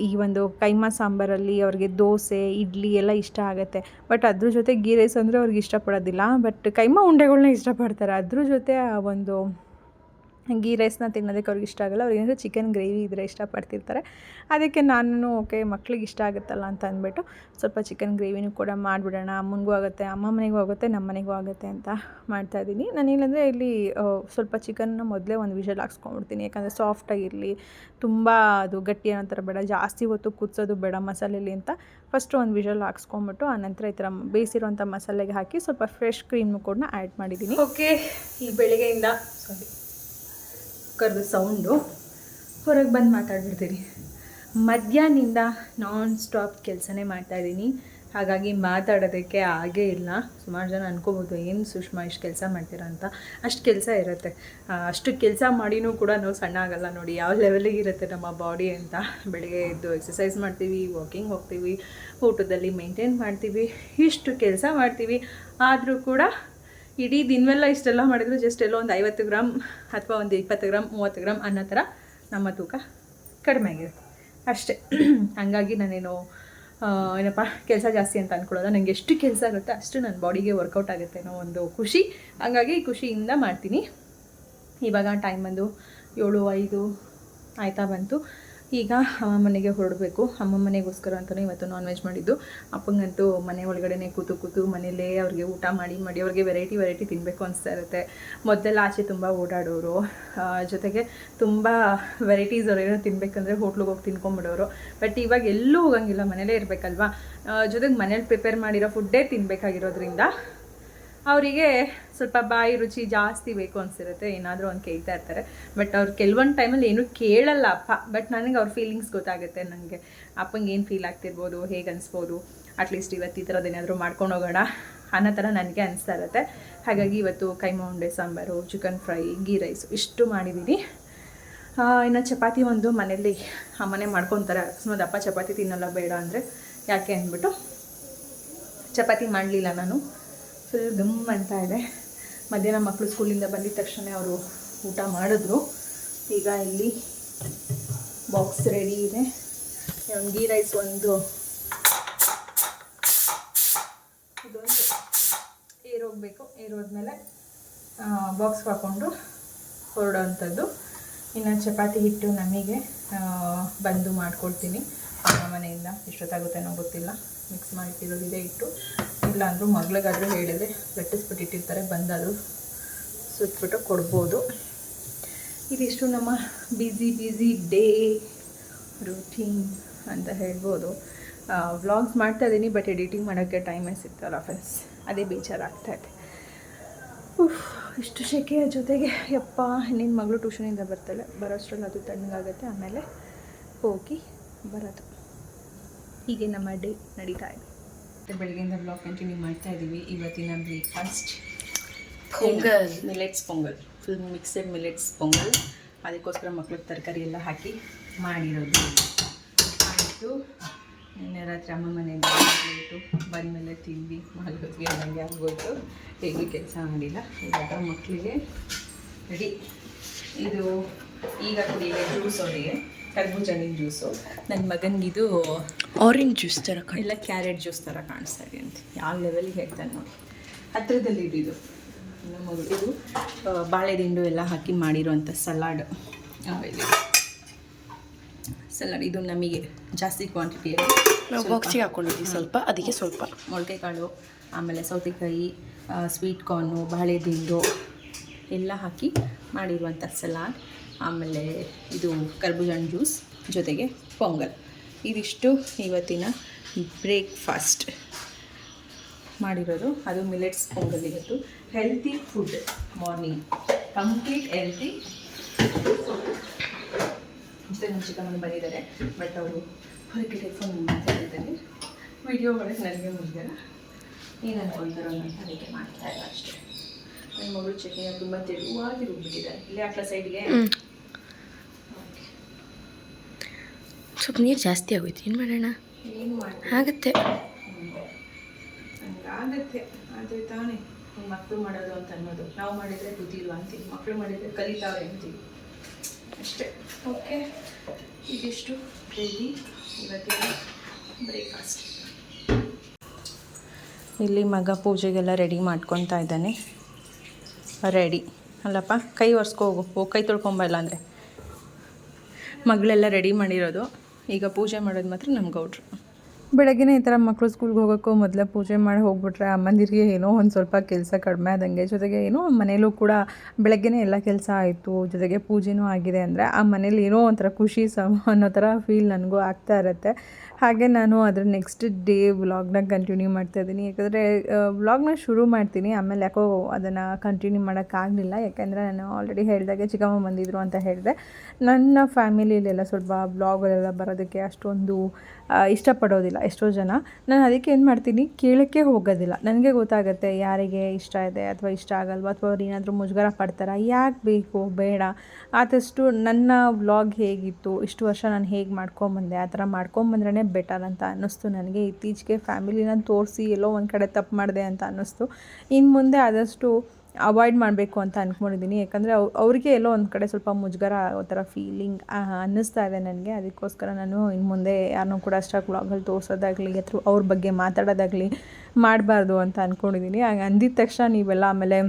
ಈ ಒಂದು ಕೈಮಾ ಸಾಂಬಾರಲ್ಲಿ ಅವ್ರಿಗೆ ದೋಸೆ, ಇಡ್ಲಿ ಎಲ್ಲ ಇಷ್ಟ ಆಗುತ್ತೆ. ಬಟ್ ಅದ್ರ ಜೊತೆ ಗೀ ರೈಸ್ ಅಂದರೆ ಅವ್ರಿಗೆ ಇಷ್ಟಪಡೋದಿಲ್ಲ. ಬಟ್ ಕೈಮಾ ಉಂಡೆಗಳನ್ನ ಇಷ್ಟಪಡ್ತಾರೆ. ಅದ್ರ ಜೊತೆ ಆ ಒಂದು ಗೀ ರೈಸ್ನ ತಿನ್ನೋದಕ್ಕೆ ಅವ್ರಿಗೆ ಇಷ್ಟ ಆಗಲ್ಲ. ಅವ್ರಿಗೆ ಚಿಕನ್ ಗ್ರೇವಿ ಇದ್ದರೆ ಇಷ್ಟಪಡ್ತಿರ್ತಾರೆ. ಅದಕ್ಕೆ ನಾನು ಓಕೆ, ಮಕ್ಳಿಗೆ ಇಷ್ಟ ಆಗುತ್ತಲ್ಲ ಅಂತ ಅಂದ್ಬಿಟ್ಟು ಸ್ವಲ್ಪ ಚಿಕನ್ ಗ್ರೇವಿನೂ ಕೂಡ ಮಾಡಿಬಿಡೋಣ. ಅಮ್ಮನಿಗೂ ಆಗುತ್ತೆ, ಅಮ್ಮ ಮನೆಗೂ ಆಗುತ್ತೆ, ನಮ್ಮ ಮನೆಗೂ ಆಗುತ್ತೆ ಅಂತ ಮಾಡ್ತಾಯಿದ್ದೀನಿ ನಾನೇನಂದರೆ ಇಲ್ಲಿ ಸ್ವಲ್ಪ ಚಿಕನ್ನ ಮೊದಲೇ ಒಂದು ವಿಷಲ್ ಹಾಕ್ಸ್ಕೊಂಡ್ಬಿಡ್ತೀನಿ. ಯಾಕಂದರೆ ಸಾಫ್ಟಾಗಿರಲಿ ತುಂಬ ಅದು ಗಟ್ಟಿ ಅನ್ನೋ ಥರ ಬೇಡ. ಜಾಸ್ತಿ ಹೊತ್ತು ಕುದಿಸೋದು ಬೇಡ ಮಸಾಲೆಯಲ್ಲಿ ಅಂತ ಫಸ್ಟ್ ಒಂದು ವಿಷಲ್ ಹಾಕ್ಸ್ಕೊಂಬಿಟ್ಟು ಆನಂತರ ಈ ಥರ ಬೇಯಿಸಿರುವಂಥ ಮಸಾಲೆಗೆ ಹಾಕಿ ಸ್ವಲ್ಪ ಫ್ರೆಶ್ ಕ್ರೀಮ್ ಕೂಡ ಆ್ಯಡ್ ಮಾಡಿದ್ದೀನಿ. ಓಕೆ, ಈ ಬೆಳಗ್ಗೆಯಿಂದ ಸಾರಿ ಕುಕ್ಕರ್ದು ಸೌಂಡು. ಹೊರಗೆ ಬಂದು ಮಾತಾಡ್ಬಿಡ್ತೀನಿ. ಮಧ್ಯಾಹ್ನದಿಂದ ನಾನ್ ಸ್ಟಾಪ್ ಕೆಲಸನೇ ಮಾಡ್ತಾಯಿದ್ದೀನಿ. ಹಾಗಾಗಿ ಮಾತಾಡೋದಕ್ಕೆ ಆಗೇ ಇಲ್ಲ. ಸುಮಾರು ಜನ ಅನ್ಕೋಬೋದು, ಏನು ಸುಷ್ಮಾ ಇಷ್ಟು ಕೆಲಸ ಮಾಡ್ತೀರಾ ಅಂತ? ಅಷ್ಟು ಕೆಲಸ ಇರುತ್ತೆ. ಅಷ್ಟು ಕೆಲಸ ಮಾಡಿನೂ ಕೂಡ ನಾವು ಸಣ್ಣ ಆಗಲ್ಲ ನೋಡಿ. ಯಾವ ಲೆವೆಲಿಗೆ ಇರುತ್ತೆ ನಮ್ಮ ಬಾಡಿ ಅಂತ. ಬೆಳಗ್ಗೆ ಎದ್ದು ಎಕ್ಸಸೈಸ್ ಮಾಡ್ತೀವಿ ವಾಕಿಂಗ್ ಹೋಗ್ತೀವಿ, ಊಟದಲ್ಲಿ ಮೇಂಟೈನ್ ಮಾಡ್ತೀವಿ, ಇಷ್ಟು ಕೆಲಸ ಮಾಡ್ತೀವಿ. ಆದರೂ ಕೂಡ ಇಡೀ ದಿನವೆಲ್ಲ ಇಷ್ಟೆಲ್ಲ ಮಾಡಿದ್ರು ಜಸ್ಟ್ ಎಲ್ಲೋ ಒಂದು ಐವತ್ತು ಗ್ರಾಮ್ ಅಥವಾ ಒಂದು ಇಪ್ಪತ್ತು ಗ್ರಾಮ್ ಮೂವತ್ತು ಗ್ರಾಮ್ ಅನ್ನೋ ಥರ ನಮ್ಮ ತೂಕ ಕಡಿಮೆ ಆಗಿರುತ್ತೆ. ಅಷ್ಟೇ. ಹಂಗಾಗಿ ನಾನೇನು ಏನಪ್ಪ, ಕೆಲಸ ಜಾಸ್ತಿ ಅಂತ ಅಂದ್ಕೊಳ್ಳೋದ ನನಗೆ ಎಷ್ಟು ಕೆಲಸ ಇರುತ್ತೆ ಅಷ್ಟು ನನ್ನ ಬಾಡಿಗೆ ವರ್ಕೌಟ್ ಆಗುತ್ತೆ ಅನ್ನೋ ಒಂದು ಖುಷಿ. ಹಾಗಾಗಿ ಖುಷಿಯಿಂದ ಮಾಡ್ತೀನಿ. ಇವಾಗ ಟೈಮ್ ಬಂದು ಏಳು ಐದು ಆಯ್ತಾ ಬಂತು. ಈಗ ಅಮ್ಮ ಮನೆಗೆ ಹೊರಡಬೇಕು. ಅಮ್ಮ ಮನೆಗೋಸ್ಕರ ಅಂತಲೇ ಇವತ್ತು ನಾನ್ ವೆಜ್ ಮಾಡಿದ್ದು. ಅಪ್ಪಂಗಂತೂ ಮನೆ ಒಳಗಡೆನೆ ಕೂತು ಕೂತು ಮನೇಲೇ ಅವ್ರಿಗೆ ಊಟ ಮಾಡಿ ಮಾಡಿ ಅವ್ರಿಗೆ ವೆರೈಟಿ ವೆರೈಟಿ ತಿನ್ನಬೇಕು ಅನಿಸ್ತಾ ಇರುತ್ತೆ. ಮೊದಲೆಲ್ಲ ಆಚೆ ತುಂಬ ಓಡಾಡೋರು. ಜೊತೆಗೆ ತುಂಬ ವೆರೈಟೀಸ್ ಅವ್ರೇನೋ ತಿನ್ಬೇಕಂದ್ರೆ ಹೋಟ್ಲಿಗೆ ಹೋಗಿ ತಿನ್ಕೊಂಬಿಡೋರು. ಬಟ್ ಇವಾಗ ಎಲ್ಲೂ ಹೋಗಂಗಿಲ್ಲ, ಮನೇಲೇ ಇರಬೇಕಲ್ವಾ? ಜೊತೆಗೆ ಮನೇಲಿ ಪ್ರಿಪೇರ್ ಮಾಡಿರೋ ಫುಡ್ಡೇ ತಿನ್ನಬೇಕಾಗಿರೋದ್ರಿಂದ ಅವರಿಗೆ ಸ್ವಲ್ಪ ಬಾಯಿ ರುಚಿ ಜಾಸ್ತಿ ಬೇಕು ಅನಿಸಿರುತ್ತೆ. ಏನಾದರೂ ಅವ್ನು ಕೇಳ್ತಾ ಇರ್ತಾರೆ. ಬಟ್ ಅವ್ರು ಕೆಲವೊಂದು ಟೈಮಲ್ಲಿ ಏನೂ ಕೇಳಲ್ಲ ಅಪ್ಪ. ಬಟ್ ನನಗೆ ಅವ್ರ ಫೀಲಿಂಗ್ಸ್ ಗೊತ್ತಾಗುತ್ತೆ ನನಗೆ ಅಪ್ಪಂಗೆ ಏನು ಫೀಲ್ ಆಗ್ತಿರ್ಬೋದು? ಹೇಗೆ ಅನಿಸ್ಬೋದು? ಅಟ್ಲೀಸ್ಟ್ ಇವತ್ತು ಈ ಥರದ್ದು ಮಾಡ್ಕೊಂಡು ಹೋಗೋಣ ಅನ್ನೋ ಥರ ನನಗೆ ಅನಿಸ್ತಾ ಇರುತ್ತೆ. ಹಾಗಾಗಿ ಇವತ್ತು ಕೈಮಾ ಉಂಡೆ sambar chicken fry ghee rice ಇಷ್ಟು ಮಾಡಿದ್ದೀನಿ ಇನ್ನು ಚಪಾತಿ ಒಂದು ಮನೇಲಿ ಅಮ್ಮನೇ ಮಾಡ್ಕೊತಾರೆ. ಅಕಸ್ಮಾತ್ ಅಪ್ಪ ಚಪಾತಿ ತಿನ್ನಲ್ಲ, ಬೇಡ ಅಂದರೆ ಯಾಕೆ ಅಂದ್ಬಿಟ್ಟು ಚಪಾತಿ ಮಾಡಲಿಲ್ಲ ನಾನು. ಫುಲ್ ಗಮ್ ಅಂತ ಇದೆ. ಮಧ್ಯಾಹ್ನ ಮಕ್ಕಳು ಸ್ಕೂಲಿಂದ ಬಂದಿದ ತಕ್ಷಣ ಅವರು ಊಟ ಮಾಡಿದ್ರು. ಈಗ ಇಲ್ಲಿ ಬಾಕ್ಸ್ ರೆಡಿ ಇದೆ. ಒಂದು ಗೀ ರೈಸ್ ಒಂದು. ಇದೊಂದು ಏರ್ ಹೋಗಬೇಕು. ಏರ್ ಹೋದ್ಮೇಲೆ ಬಾಕ್ಸ್ ಹಾಕ್ಕೊಂಡು ಹೊರಡೋವಂಥದ್ದು ಇನ್ನು ಚಪಾತಿ ಹಿಟ್ಟು ನಮಗೆ ಬಂದು ಮಾಡಿಕೊಡ್ತೀನಿ. ನಮ್ಮ ಮನೆಯಿಂದ ಎಷ್ಟೊತ್ತಾಗುತ್ತೇನೋ ಗೊತ್ತಿಲ್ಲ. ಮಿಕ್ಸ್ ಮಾಡಿಟ್ಟಿರೋದಿದೆ ಇಟ್ಟು. ಇಲ್ಲ ಅಂದರೂ ಮಗಳಿಗಾದರೂ ಹೇಳಿದ್ರೆ ಲಟ್ಟಿಸ್ಬಿಟ್ಟು ಇಟ್ಟಿರ್ತಾರೆ ಬಂದಾದರೂ ಸುತ್ತಬಿಟ್ಟು ಕೊಡ್ಬೋದು. ಇದಿಷ್ಟು ನಮ್ಮ ಬ್ಯುಸಿ ಬ್ಯುಸಿ ಡೇ ರೂಟೀನ್ ಅಂತ ಹೇಳ್ಬೋದು. ವ್ಲಾಗ್ಸ್ ಮಾಡ್ತಾ ಇದ್ದೀನಿ ಬಟ್ ಎಡಿಟಿಂಗ್ ಮಾಡೋಕ್ಕೆ ಟೈಮೇ ಸಿಗ್ತಲ್ಲ ಫ್ರೆಂಡ್ಸ್ ಅದೇ ಬೇಜಾರಾಗ್ತಾ ಇದೆ. ಉಫ್, ಇಷ್ಟು ಶೆಕೆಯ ಜೊತೆಗೆ ಯಪ್ಪ ನಿನ್ನ ಮಗಳು ಟ್ಯೂಷನಿಂದ ಬರ್ತಾಳೆ. ಬರೋಷ್ಟರಲ್ಲಿ ಅದು ತಣ್ಣಗಾಗುತ್ತೆ ಆಮೇಲೆ ಹೋಗಿ ಬರೋದು. ಹೀಗೆ ನಮ್ಮ ಡೇ ನಡೀತಾ ಇದೆ. ಮತ್ತು ಬೆಳಗ್ಗೆಯಿಂದ ಬ್ಲಾಗ್ ಕಂಟಿನ್ಯೂ ಮಾಡ್ತಾ ಇದ್ದೀವಿ ಇವತ್ತಿನ breakfast pongal. Millets pongal. Full mixed millets pongal. ಅದಕ್ಕೋಸ್ಕರ ಮಕ್ಳಿಗೆ ತರಕಾರಿ ಎಲ್ಲ ಹಾಕಿ ಮಾಡಿರೋದು. ಆಯಿತು. ನಿನ್ನೆ ರಾತ್ರಿ ಅಮ್ಮ ಮನೆಯಿಂದ ಹೋಗ್ಬಿಟ್ಟು ಬಂದಮೇಲೆ ತಿಂದು ಮಲಗೋದ್ವಿ ನನಗೆ ಆಗೋಯ್ತು ಹೇಗೂ ಕೆಲಸ ಮಾಡಿಲ್ಲ. ಇವಾಗ ಮಕ್ಕಳಿಗೆ ರೆಡಿ ಇದು ಈಗ ಕುಡಿಯಿದೆ ಜ್ಯೂಸ್ ಅವರಿಗೆ ಕರ್ಬೂಜ ಹಣ್ಣಿನ ಜ್ಯೂಸು ನನ್ನ ಮಗನಿಗಿದು ಆರೆಂಜ್ ಜ್ಯೂಸ್ ಥರ ಇಲ್ಲ ಕ್ಯಾರೆಟ್ ಜ್ಯೂಸ್ ಥರ ಕಾಣಿಸ್ತಾ ಇದೆ ಅಂತ. ಯಾವ ಲೆವೆಲ್ಗೆ ಹೇಳ್ತಾರೆ ನೋಡಿ. ಹತ್ತಿರದಲ್ಲಿ ಇದು ಇದು. ನಮ್ಮ ಇದು ಬಾಳೆದಿಂಡು ಎಲ್ಲ ಹಾಕಿ ಮಾಡಿರುವಂಥ ಸಲಾಡ್ ಸಲಾಡ್ ಇದು. ನಮಗೆ ಜಾಸ್ತಿ ಕ್ವಾಂಟಿಟಿಯಲ್ಲಿ ನಾವು ಬಾಕ್ಸಿಗೆ ಹಾಕೊಂಡಿದ್ವಿ ಸ್ವಲ್ಪ ಅದಕ್ಕೆ ಸ್ವಲ್ಪ. ಮೊಳಕೆ ಕಾಳು ಆಮೇಲೆ ಸೌತೆಕಾಯಿ ಸ್ವೀಟ್ ಕಾರ್ನು ಬಾಳೆದಿಂಡು ಎಲ್ಲ ಹಾಕಿ ಮಾಡಿರುವಂಥ ಸಲಾಡ್ ಆಮೇಲೆ ಇದು ಕರ್ಬೂಜನ್ ಜ್ಯೂಸ್ ಜೊತೆಗೆ ಪೊಂಗಲ್. ಇದಿಷ್ಟು ಇವತ್ತಿನ ಬ್ರೇಕ್ಫಾಸ್ಟ್ ಮಾಡಿರೋದು. ಅದು ಮಿಲೆಟ್ಸ್ ಪೊಂಗಲ್ ಇವತ್ತು healthy food morning complete healthy ಜೊತೆ ನಮ್ಮ ಚಿಕ್ಕಮ್ಮನ ಬಂದಿದ್ದಾರೆ. ಬಟ್ ಅವರು ಹೊರಗೆ ಫೋನ್ ಮಾತಾಡಿದ್ದಾರೆ ವಿಡಿಯೋ ಒಳಗೆ ನನಗೆ ಮುಗಿದಾರ ಏನು ಅನ್ಕೊಳ್ತಾರೋ ಅಂತ ಅದಕ್ಕೆ ಮಾಡ್ತಾ ಇಲ್ಲ ಅಷ್ಟೇ. ನನ್ನ ಮಗಳು ಚಟ್ನಿನ ತುಂಬ ತೆಳುವಾಗಿ ರುಬ್ಬಿಟ್ಟಿದ್ದಾರೆ ಇಲ್ಲಿ ಆ ಸೈಡ್ಗೆ ಸ್ವಲ್ಪ ನೀರು ಜಾಸ್ತಿ ಆಗೋಯ್ತು. ಏನು ಮಾಡೋಣ? ಆಗುತ್ತೆ. ಹಂಗಾಗತ್ತೆ ಅದೇ ತಾನೇ. ಮಕ್ಕಳು ಮಾಡೋದು ಅಂತ ಅನ್ನೋದು. ನಾವು ಮಾಡಿದರೆ ಗೊತ್ತಿಲ್ವಾ ಅಂತೀವಿ. ಮಕ್ಕಳು ಮಾಡಿದರೆ ಕಲಿತಾವೆ ಅಂತೀವಿ. ಅಷ್ಟೇ. ಓಕೆ. ಇದಿಷ್ಟು. ರೆಡಿ. ಇವತ್ತಿನ ಬ್ರೇಕ್ಫಾಸ್ಟ್. ಇಲ್ಲಿ ಮಗ ಪೂಜೆಗೆಲ್ಲ ರೆಡಿ ಮಾಡ್ಕೊತಾ ಇದ್ದಾನೆ. ರೆಡಿ. ಅಲ್ಲಪ್ಪ ಕೈ ಒರೆಸ್ಕೊ ಹೋಗು. ಹೋಗಿ ಕೈ ತೊಳ್ಕೊಂಬಲ್ಲ ಅಂದರೆ ಮಗಳೆಲ್ಲ ರೆಡಿ ಮಾಡಿರೋದು. ಈಗ ಪೂಜೆ ಮಾಡೋದು ಮಾತ್ರ ನಮ್ಮ ಗೌಡ್ರು. ಬೆಳಗ್ಗೆನೇ ಈ ಥರ ಮಕ್ಕಳು ಸ್ಕೂಲ್ಗೆ ಹೋಗೋಕ್ಕೂ ಮೊದಲೇ ಪೂಜೆ ಮಾಡಿ ಹೋಗ್ಬಿಟ್ರೆ ಅಮ್ಮಂದಿರಿಗೆ ಏನೋ ಒಂದು ಸ್ವಲ್ಪ ಕೆಲಸ ಕಡಿಮೆ ಆದಂಗೆ, ಜೊತೆಗೆ ಏನೋ ಮನೇಲೂ ಕೂಡ ಬೆಳಗ್ಗೆನೇ ಎಲ್ಲ ಕೆಲಸ ಆಯಿತು, ಜೊತೆಗೆ ಪೂಜೆನೂ ಆಗಿದೆ ಅಂದರೆ ಆ ಮನೇಲಿ ಏನೋ ಒಂಥರ ಖುಷಿ ಸಮ ಅನ್ನೋ ಥರ ಫೀಲ್ ನನಗೂ ಆಗ್ತಾ ಇರುತ್ತೆ. ಹಾಗೆ ನಾನು ಅದರ ನೆಕ್ಸ್ಟ್ ಡೇ ವ್ಲಾಗ್ನ ಕಂಟಿನ್ಯೂ ಮಾಡ್ತಾ ಇದ್ದೀನಿ. ಯಾಕಂದರೆ ವ್ಲಾಗ್ನ ಶುರು ಮಾಡ್ತೀನಿ, ಆಮೇಲೆ ಯಾಕೋ ಅದನ್ನು ಕಂಟಿನ್ಯೂ ಮಾಡೋಕ್ಕಾಗಲಿಲ್ಲ ಯಾಕೆಂದರೆ ನಾನು ಆಲ್ರೆಡಿ ಹೇಳಿದಾಗೆ ಚಿಕ್ಕಮ್ಮ ಬಂದಿದ್ರು ಅಂತ ಹೇಳಿದೆ. ನನ್ನ ಫ್ಯಾಮಿಲಿಯಲ್ಲೆಲ್ಲ ಸ್ವಲ್ಪ ವ್ಲಾಗಲ್ಲೆಲ್ಲ ಬರೋದಕ್ಕೆ ಅಷ್ಟೊಂದು ಇಷ್ಟಪಡೋದಿಲ್ಲ. ಎಷ್ಟೋ ಜನ. ನಾನು ಅದಕ್ಕೆ ಏನು ಮಾಡ್ತೀನಿ, ಕೇಳೋಕ್ಕೆ ಹೋಗೋದಿಲ್ಲ. ನನಗೆ ಗೊತ್ತಾಗುತ್ತೆ ಯಾರಿಗೆ ಇಷ್ಟ ಇದೆ ಅಥವಾ ಇಷ್ಟ ಆಗಲ್ವಾ, ಅಥವಾ ಅವ್ರು ಏನಾದರೂ ಮುಜುಗರ ಪಡ್ತಾರಾ, ಯಾಕೆ ಬೇಕು, ಬೇಡ. ಆದಷ್ಟು ನನ್ನ ವ್ಲಾಗ್ ಹೇಗಿತ್ತು, ಇಷ್ಟು ವರ್ಷ ನಾನು ಹೇಗೆ ಮಾಡ್ಕೊಂಬಂದೆ, ಆ ಥರ ಮಾಡ್ಕೊಂಬಂದ್ರೇ ಬೆಟರ್ ಅಂತ ಅನ್ನಿಸ್ತು ನನಗೆ. ಇತ್ತೀಚೆಗೆ ಫ್ಯಾಮಿಲಿನ ತೋರಿಸಿ ಎಲ್ಲೋ ಒಂದು ಕಡೆ ತಪ್ಪು ಮಾಡಿದೆ ಅಂತ ಅನ್ನಿಸ್ತು. ಇನ್ನು ಮುಂದೆ ಆದಷ್ಟು ಅವಾಯ್ಡ್ ಮಾಡಬೇಕು ಅಂತ ಅಂದ್ಕೊಂಡಿದ್ದೀನಿ ಯಾಕಂದರೆ ಅವ್, ಅವ್ರಿಗೆ ಎಲ್ಲೋ ಒಂದು ಕಡೆ ಸ್ವಲ್ಪ ಮುಜುಗರ ಆಗೋ ಥರ ಫೀಲಿಂಗ್ ಅನ್ನಿಸ್ತಾ ಇದೆ ನನಗೆ. ಅದಕ್ಕೋಸ್ಕರ ನಾನು ಇನ್ನು ಮುಂದೆ ಯಾರನ್ನೂ ಕೂಡ ಅಷ್ಟಾಗಿ ವ್ಲಾಗಲ್ಲಿ ತೋರಿಸೋದಾಗಲಿ ಅಥವಾ ಅವ್ರ ಬಗ್ಗೆ ಮಾತಾಡೋದಾಗಲಿ ಮಾಡಬಾರ್ದು ಅಂತ ಅಂದ್ಕೊಂಡಿದ್ದೀನಿ ಹಾಗೆ ಅಂದಿದ ತಕ್ಷಣ ನೀವೆಲ್ಲ ಆಮೇಲೆ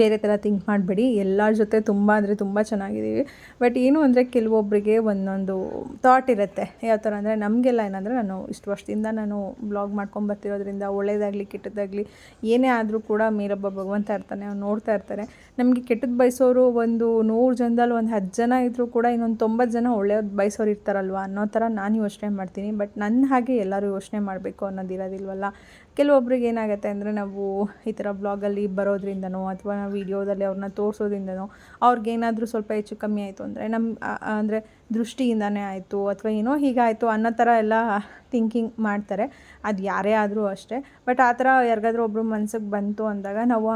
ಬೇರೆ ಥರ ಥಿಂಕ್ ಮಾಡಬೇಡಿ. ಎಲ್ಲರ ಜೊತೆ ತುಂಬ ಅಂದರೆ ತುಂಬ ಚೆನ್ನಾಗಿದ್ದೀವಿ. ಬಟ್ ಏನು ಅಂದರೆ ಕೆಲವೊಬ್ಬರಿಗೆ ಒಂದೊಂದು ಥಾಟ್ ಇರುತ್ತೆ. ಯಾವ ಥರ ಅಂದರೆ ನಮಗೆಲ್ಲ ಏನಂದರೆ ನಾನು ಇಷ್ಟು ವರ್ಷದಿಂದ ನಾನು ಬ್ಲಾಗ್ ಮಾಡ್ಕೊಂಡು ಬರ್ತಿರೋದ್ರಿಂದ ಒಳ್ಳೇದಾಗಲಿ, ಕೆಟ್ಟದ್ದಾಗಲಿ, ಏನೇ ಆದರೂ ಕೂಡ ಮೀರಬ್ಬ ಭಗವಂತ ಇರ್ತಾನೆ, ಅವ್ನು ನೋಡ್ತಾ ಇರ್ತಾರೆ. ನಮಗೆ ಕೆಟ್ಟದ್ದು ಬಯಸೋರು ಒಂದು ನೂರು ಜನದಲ್ಲಿ ಒಂದು ಹತ್ತು ಜನ ಇದ್ದರೂ ಕೂಡ ಇನ್ನೊಂದು ತೊಂಬತ್ತು ಜನ ಒಳ್ಳೆಯದು ಬಯಸೋರು ಇರ್ತಾರಲ್ವ? ಅನ್ನೋ ಥರ ನಾನು ಯೋಚನೆ ಮಾಡ್ತೀನಿ. ಬಟ್ ನನ್ನ ಹಾಗೆ ಎಲ್ಲರೂ ಯೋಚನೆ ಮಾಡಬೇಕು ಅನ್ನೋದಿರೋದಿಲ್ವಲ್ಲ ಕೆಲವೊಬ್ರಿಗೆ ಏನಾಗುತ್ತೆ ಅಂದರೆ ನಾವು ಈ ಥರ ಬ್ಲಾಗಲ್ಲಿ ಬರೋದ್ರಿಂದನೋ ಅಥವಾ ವೀಡಿಯೋದಲ್ಲಿ ಅವ್ರನ್ನ ತೋರಿಸೋದ್ರಿಂದನೋ ಅವ್ರಿಗೇನಾದರೂ ಸ್ವಲ್ಪ ಹೆಚ್ಚು ಕಮ್ಮಿ ಆಯಿತು ಅಂದರೆ ನಮ್ಮ ಅಂದರೆ ದೃಷ್ಟಿಯಿಂದನೇ ಆಯಿತು ಅಥವಾ ಏನೋ ಹೀಗಾಯಿತು ಅನ್ನೋ ಥರ ಎಲ್ಲ ಥಿಂಕಿಂಗ್ ಮಾಡ್ತಾರೆ. ಅದು ಯಾರೇ ಆದರೂ ಅಷ್ಟೇ. ಬಟ್ ಆ ಥರ ಯಾರಿಗಾದ್ರೂ ಒಬ್ಬರು ಮನ್ಸಿಗೆ ಬಂತು ಅಂದಾಗ ನಾವು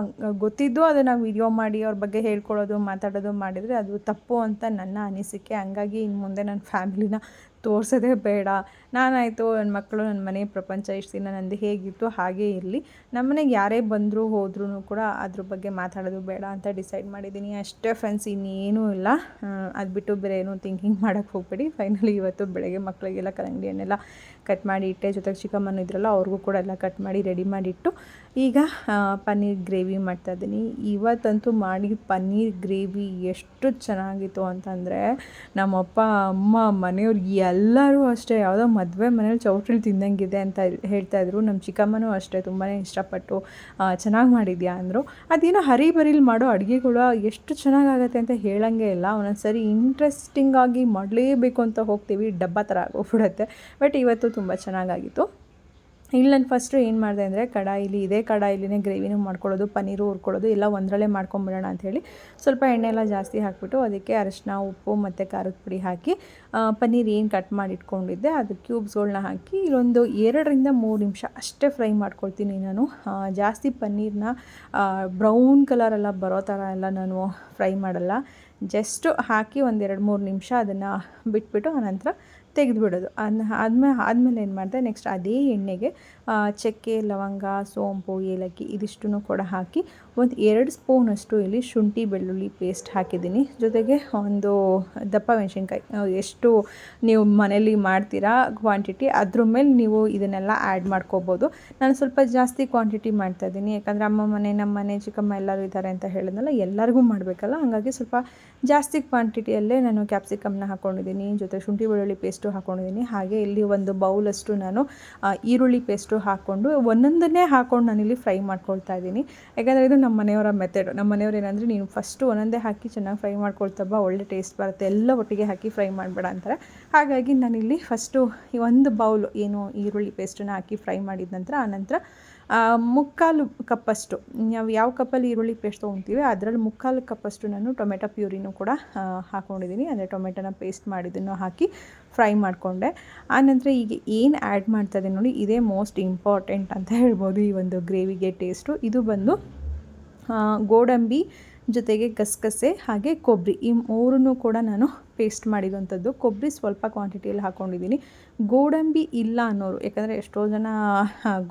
ಗೊತ್ತಿದ್ದು ಅದನ್ನು ವಿಡಿಯೋ ಮಾಡಿ ಅವ್ರ ಬಗ್ಗೆ ಹೇಳ್ಕೊಳ್ಳೋದು, ಮಾತಾಡೋದು ಮಾಡಿದರೆ ಅದು ತಪ್ಪು ಅಂತ ನನ್ನ ಅನಿಸಿಕೆ. ಹಂಗಾಗಿ ಇನ್ನು ಮುಂದೆ ನನ್ನ ಫ್ಯಾಮಿಲಿನ ತೋರಿಸೋದೇ ಬೇಡ. ನಾನಾಯಿತು ನನ್ನ ಮಕ್ಕಳು ನನ್ನ ಮನೆ ಪ್ರಪಂಚ ಇಷ್ಟು ದಿನ ನಂದು ಹೇಗಿತ್ತು ಹಾಗೇ ಇರಲಿ. ನಮ್ಮನೆಗೆ ಯಾರೇ ಬಂದರೂ ಹೋದ್ರೂ ಕೂಡ ಅದ್ರ ಬಗ್ಗೆ ಮಾತಾಡೋದು ಬೇಡ ಅಂತ ಡಿಸೈಡ್ ಮಾಡಿದ್ದೀನಿ. ಅಷ್ಟೇ ಫ್ರೆಂಡ್ಸ್, ಇನ್ನೇನೂ ಇಲ್ಲ. ಅದು ಬಿಟ್ಟು ಬೇರೆ ಏನೂ ಥಿಂಕಿಂಗ್ ಮಾಡೋಕ್ಕೆ ಹೋಗ್ಬೇಡಿ. ಫೈನಲಿ ಇವತ್ತು ಬೆಳಗ್ಗೆ ಮಕ್ಕಳಿಗೆಲ್ಲ ಕರಂಗಡಿ ಹಣ್ಣೆಲ್ಲ ಕಟ್ ಮಾಡಿ ಇಟ್ಟೆ. ಜೊತೆಗೆ ಚಿಕ್ಕಮ್ಮನ ಇದ್ರಲ್ಲ, ಅವ್ರಿಗೂ ಕೂಡ ಎಲ್ಲ ಕಟ್ ಮಾಡಿ ರೆಡಿ ಮಾಡಿಟ್ಟು. ಈಗ ಪನ್ನೀರ್ ಗ್ರೇವಿ ಮಾಡ್ತಾಯಿದ್ದೀನಿ ಇವತ್ತಂತೂ ಮಾಡಿ ಪನ್ನೀರ್ ಗ್ರೇವಿ ಎಷ್ಟು ಚೆನ್ನಾಗಿತ್ತು ಅಂತಂದರೆ, ನಮ್ಮಪ್ಪ, ಅಮ್ಮ, ಮನೆಯವ್ರು ಎಲ್ಲರೂ ಅಷ್ಟೇ ಯಾವುದೋ ಮದುವೆ ಮನೇಲಿ ಚೌಟ್ರಿಲಿ ತಿಂದಂಗಿದೆ ಅಂತ ಹೇಳ್ತಾಯಿದ್ರು ನಮ್ಮ ಚಿಕ್ಕಮ್ಮನೂ ಅಷ್ಟೇ ತುಂಬಾ ಇಷ್ಟಪಟ್ಟು ಚೆನ್ನಾಗಿ ಮಾಡಿದ್ಯಾ ಅಂದರು. ಅದೇನೋ ಹರಿಬರಿಲಿ ಮಾಡೋ ಅಡುಗೆಗಳು ಎಷ್ಟು ಚೆನ್ನಾಗಾಗತ್ತೆ ಅಂತ ಹೇಳಂಗೆ ಇಲ್ಲ. ಒಂದೊಂದು ಸರಿ ಇಂಟ್ರೆಸ್ಟಿಂಗ್ ಆಗಿ ಮಾಡಲೇಬೇಕು ಅಂತ ಹೋಗ್ತೀವಿ. ಡಬ್ಬ ಥರ ಆಗೋಗ್ಬಿಡುತ್ತೆ. ಬಟ್ ಇವತ್ತು ತುಂಬ ಚೆನ್ನಾಗಾಗಿತ್ತು. ಇಲ್ಲಿ ನಾನು ಫಸ್ಟು ಏನು ಮಾಡಿದೆ ಅಂದರೆ ಕಡಾಯಿಲಿ, ಇದೇ ಕಡಾಯಿಲಿನೇ ಗ್ರೇವಿನೂ ಮಾಡ್ಕೊಳ್ಳೋದು, ಪನ್ನೀರು ಹುರ್ಕೊಳ್ಳೋದು ಎಲ್ಲ ಒಂದರಲ್ಲೇ ಮಾಡ್ಕೊಂಬಿಡೋಣ ಅಂಥೇಳಿ ಸ್ವಲ್ಪ ಎಣ್ಣೆ ಎಲ್ಲ ಜಾಸ್ತಿ ಹಾಕಿಬಿಟ್ಟು ಅದಕ್ಕೆ ಅರಶಿನ, ಉಪ್ಪು ಮತ್ತು ಖಾರದ ಪುಡಿ ಹಾಕಿ ಪನ್ನೀರ್ ಏನು ಕಟ್ ಮಾಡಿ ಇಟ್ಕೊಂಡಿದ್ದೆ, ಅದು ಕ್ಯೂಬ್ಸ್ಗಳನ್ನ ಹಾಕಿ ಇಲ್ಲೊಂದು ಎರಡರಿಂದ ಮೂರು ನಿಮಿಷ ಅಷ್ಟೇ ಫ್ರೈ ಮಾಡ್ಕೊಳ್ತೀನಿ ನಾನು. ಜಾಸ್ತಿ ಪನ್ನೀರ್ನ ಬ್ರೌನ್ ಕಲರೆಲ್ಲ ಬರೋ ಥರ ಎಲ್ಲ ನಾನು ಫ್ರೈ ಮಾಡಲ್ಲ. ಜಸ್ಟು ಹಾಕಿ ಒಂದೆರಡು ಮೂರು ನಿಮಿಷ ಅದನ್ನು ಬಿಟ್ಬಿಟ್ಟು ಆನಂತರ ತೆಗೆದುಬಿಡೋದು. ಅದನ್ನ ಆದ್ಮೇಲೆ ಆದಮೇಲೆ ಏನು ಮಾಡಿದೆ ನೆಕ್ಸ್ಟ್ ಅದೇ ಎಣ್ಣೆಗೆ ಚಕ್ಕೆ, ಲವಂಗ, ಸೋಂಪು, ಏಲಕ್ಕಿ ಇದಿಷ್ಟನ್ನು ಕೂಡ ಹಾಕಿ ಒಂದು ಎರಡು ಸ್ಪೂನಷ್ಟು ಇಲ್ಲಿ ಶುಂಠಿ, ಬೆಳ್ಳುಳ್ಳಿ ಪೇಸ್ಟ್ ಹಾಕಿದ್ದೀನಿ. ಜೊತೆಗೆ ಒಂದು ದಪ್ಪ ಮೆಣಸಿನ್ಕಾಯಿ ಎಷ್ಟು ನೀವು ಮನೇಲಿ ಮಾಡ್ತೀರಾ ಕ್ವಾಂಟಿಟಿ ಅದ್ರ ಮೇಲೆ ನೀವು ಇದನ್ನೆಲ್ಲ ಆ್ಯಡ್ ಮಾಡ್ಕೋಬೋದು. ನಾನು ಸ್ವಲ್ಪ ಜಾಸ್ತಿ ಕ್ವಾಂಟಿಟಿ ಮಾಡ್ತಾಯಿದ್ದೀನಿ ಯಾಕಂದರೆ ಅಮ್ಮ ಮನೆ, ನಮ್ಮ ಮನೆ, ಚಿಕ್ಕಮ್ಮ ಎಲ್ಲರೂ ಇದ್ದಾರೆ ಅಂತ ಹೇಳಿದ್ನಲ್ಲ, ಎಲ್ಲರಿಗೂ ಮಾಡಬೇಕಲ್ಲ. ಹಾಗಾಗಿ ಸ್ವಲ್ಪ ಜಾಸ್ತಿ ಕ್ವಾಂಟಿಟಿಯಲ್ಲೇ ನಾನು ಕ್ಯಾಪ್ಸಿಕಮ್ನ ಹಾಕ್ಕೊಂಡಿದ್ದೀನಿ ಜೊತೆ ಶುಂಠಿ, ಬೆಳ್ಳುಳ್ಳಿ ಪೇಸ್ಟು ಹಾಕ್ಕೊಂಡಿದ್ದೀನಿ ಹಾಗೆ ಇಲ್ಲಿ ಒಂದು ಬೌಲಷ್ಟು ನಾನು ಈರುಳ್ಳಿ ಪೇಸ್ಟು ಹಾಕ್ಕೊಂಡು, ಒಂದೊಂದನ್ನೇ ಹಾಕ್ಕೊಂಡು ನಾನಿಲ್ಲಿ ಫ್ರೈ ಮಾಡ್ಕೊಳ್ತಾ ಇದ್ದೀನಿ. ಯಾಕಂದರೆ ಇದು ನಮ್ಮ ಮನೆಯವರ ಮೆಥಡ್. ನಮ್ಮ ಮನೆಯವ್ರು ಏನಂದರೆ, ನೀನು ಫಸ್ಟು ಒಂದೊಂದೇ ಹಾಕಿ ಚೆನ್ನಾಗಿ ಫ್ರೈ ಮಾಡ್ಕೊಳ್ತಾ ಬಾ ಒಳ್ಳೆ ಟೇಸ್ಟ್ ಬರುತ್ತೆ, ಎಲ್ಲ ಒಟ್ಟಿಗೆ ಹಾಕಿ ಫ್ರೈ ಮಾಡಬೇಡ ಅಂತಾರೆ. ಹಾಗಾಗಿ ನಾನಿಲ್ಲಿ ಫಸ್ಟು ಈ ಒಂದು ಬೌಲು ಏನು ಈರುಳ್ಳಿ ಪೇಸ್ಟನ್ನು ಹಾಕಿ ಫ್ರೈ ಮಾಡಿದ ನಂತರ, ಆನಂತರ ಮುಕ್ಕಾಲು ಕಪ್ಪಷ್ಟು. ನಾವು ಯಾವ ಕಪ್ಪಲ್ಲಿ ಈರುಳ್ಳಿ ಪೇಸ್ಟ್ ತೊಗೊತೀವಿ, ಅದರಲ್ಲಿ ಮುಕ್ಕಾಲು ಕಪ್ಪಷ್ಟು ನಾನು ಟೊಮೆಟೊ ಪ್ಯೂರಿನೂ ಕೂಡ ಹಾಕ್ಕೊಂಡಿದ್ದೀನಿ ಅಂದರೆ ಟೊಮೆಟೊನ ಪೇಸ್ಟ್ ಮಾಡಿದ್ದನ್ನು ಹಾಕಿ ಫ್ರೈ ಮಾಡಿಕೊಂಡೆ. ಆನಂತರ ಈಗ ಏನು ಆ್ಯಡ್ ಮಾಡ್ತಾ ಇದ್ದೀನಿ ನೋಡಿ, ಇದೇ ಮೋಸ್ಟ್ ಇಂಪಾರ್ಟೆಂಟ್ ಅಂತ ಹೇಳ್ಬೋದು ಈ ಒಂದು ಗ್ರೇವಿಗೆ ಟೇಸ್ಟು ಇದು ಬಂದು ಗೋಡಂಬಿ ಜೊತೆಗೆ ಗಸಗಸೆ ಹಾಗೆ ಕೊಬ್ಬರಿ. ಈ ಮೂರನ್ನು ಕೂಡ ನಾನು ಪೇಸ್ಟ್ ಮಾಡಿದಂಥದ್ದು ಕೊಬ್ಬರಿ ಸ್ವಲ್ಪ ಕ್ವಾಂಟಿಟಿಯಲ್ಲಿ ಹಾಕ್ಕೊಂಡಿದ್ದೀನಿ ಗೋಡಂಬಿ ಇಲ್ಲ ಅನ್ನೋರು ಯಾಕಂದರೆ ಎಷ್ಟೋ ಜನ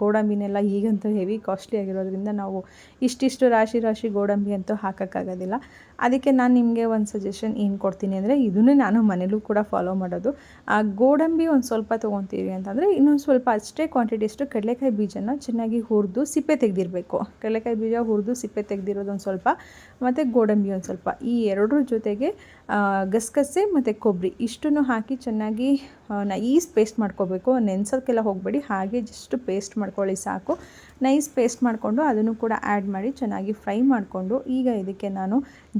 ಗೋಡಂಬಿನೆಲ್ಲ ಈಗಂತೂ ಹೆವಿ ಕಾಸ್ಟ್ಲಿ ಆಗಿರೋದ್ರಿಂದ ನಾವು ಇಷ್ಟಿಷ್ಟು ರಾಶಿ ರಾಶಿ ಗೋಡಂಬಿ ಅಂತೂ ಹಾಕೋಕ್ಕಾಗೋದಿಲ್ಲ. ಅದಕ್ಕೆ ನಾನು ನಿಮಗೆ ಒಂದು ಸಜೆಷನ್ ಏನು ಕೊಡ್ತೀನಿ ಅಂದರೆ ಇದನ್ನೇ ನಾನು ಮನೇಲೂ ಕೂಡ ಫಾಲೋ ಮಾಡೋದು. ಆ ಗೋಡಂಬಿ ಒಂದು ಸ್ವಲ್ಪ ತೊಗೊತೀವಿ ಅಂತಂದರೆ ಇನ್ನೊಂದು ಸ್ವಲ್ಪ ಅಷ್ಟೇ ಕ್ವಾಂಟಿಟಿಯಷ್ಟು ಕಡಲೆಕಾಯಿ ಬೀಜನ ಚೆನ್ನಾಗಿ ಹುರಿದು ಸಿಪ್ಪೆ ತೆಗೆದಿರಬೇಕು. ಕಡಲೆಕಾಯಿ ಬೀಜ ಹುರಿದು ಸಿಪ್ಪೆ ತೆಗೆದಿರೋದು ಒಂದು ಸ್ವಲ್ಪ ಮತ್ತು ಗೋಡಂಬಿ ಒಂದು ಸ್ವಲ್ಪ. ಈ ಎರಡರ ಜೊತೆಗೆ ಆ, ಗಸಗಸೆ ಮತ್ತು ಕೊಬ್ಬರಿ ಇಷ್ಟನ್ನು ಹಾಕಿ ಚೆನ್ನಾಗಿ ನೈಸ್ ಪೇಸ್ಟ್ ಮಾಡ್ಕೋಬೇಕು. ನೆನ್ಸೋಕ್ಕೆಲ್ಲ ಹೋಗಬೇಡಿ. ಹಾಗೆ ಜಸ್ಟ್ ಪೇಸ್ಟ್ ಮಾಡ್ಕೊಳ್ಳಿ ಸಾಕು. ನೈಸ್ ಪೇಸ್ಟ್ ಮಾಡಿಕೊಂಡು ಅದನ್ನು ಕೂಡ ಆ್ಯಡ್ ಮಾಡಿ ಚೆನ್ನಾಗಿ ಫ್ರೈ ಮಾಡಿಕೊಂಡು ಈಗ ಇದಕ್ಕೆ ನಾನು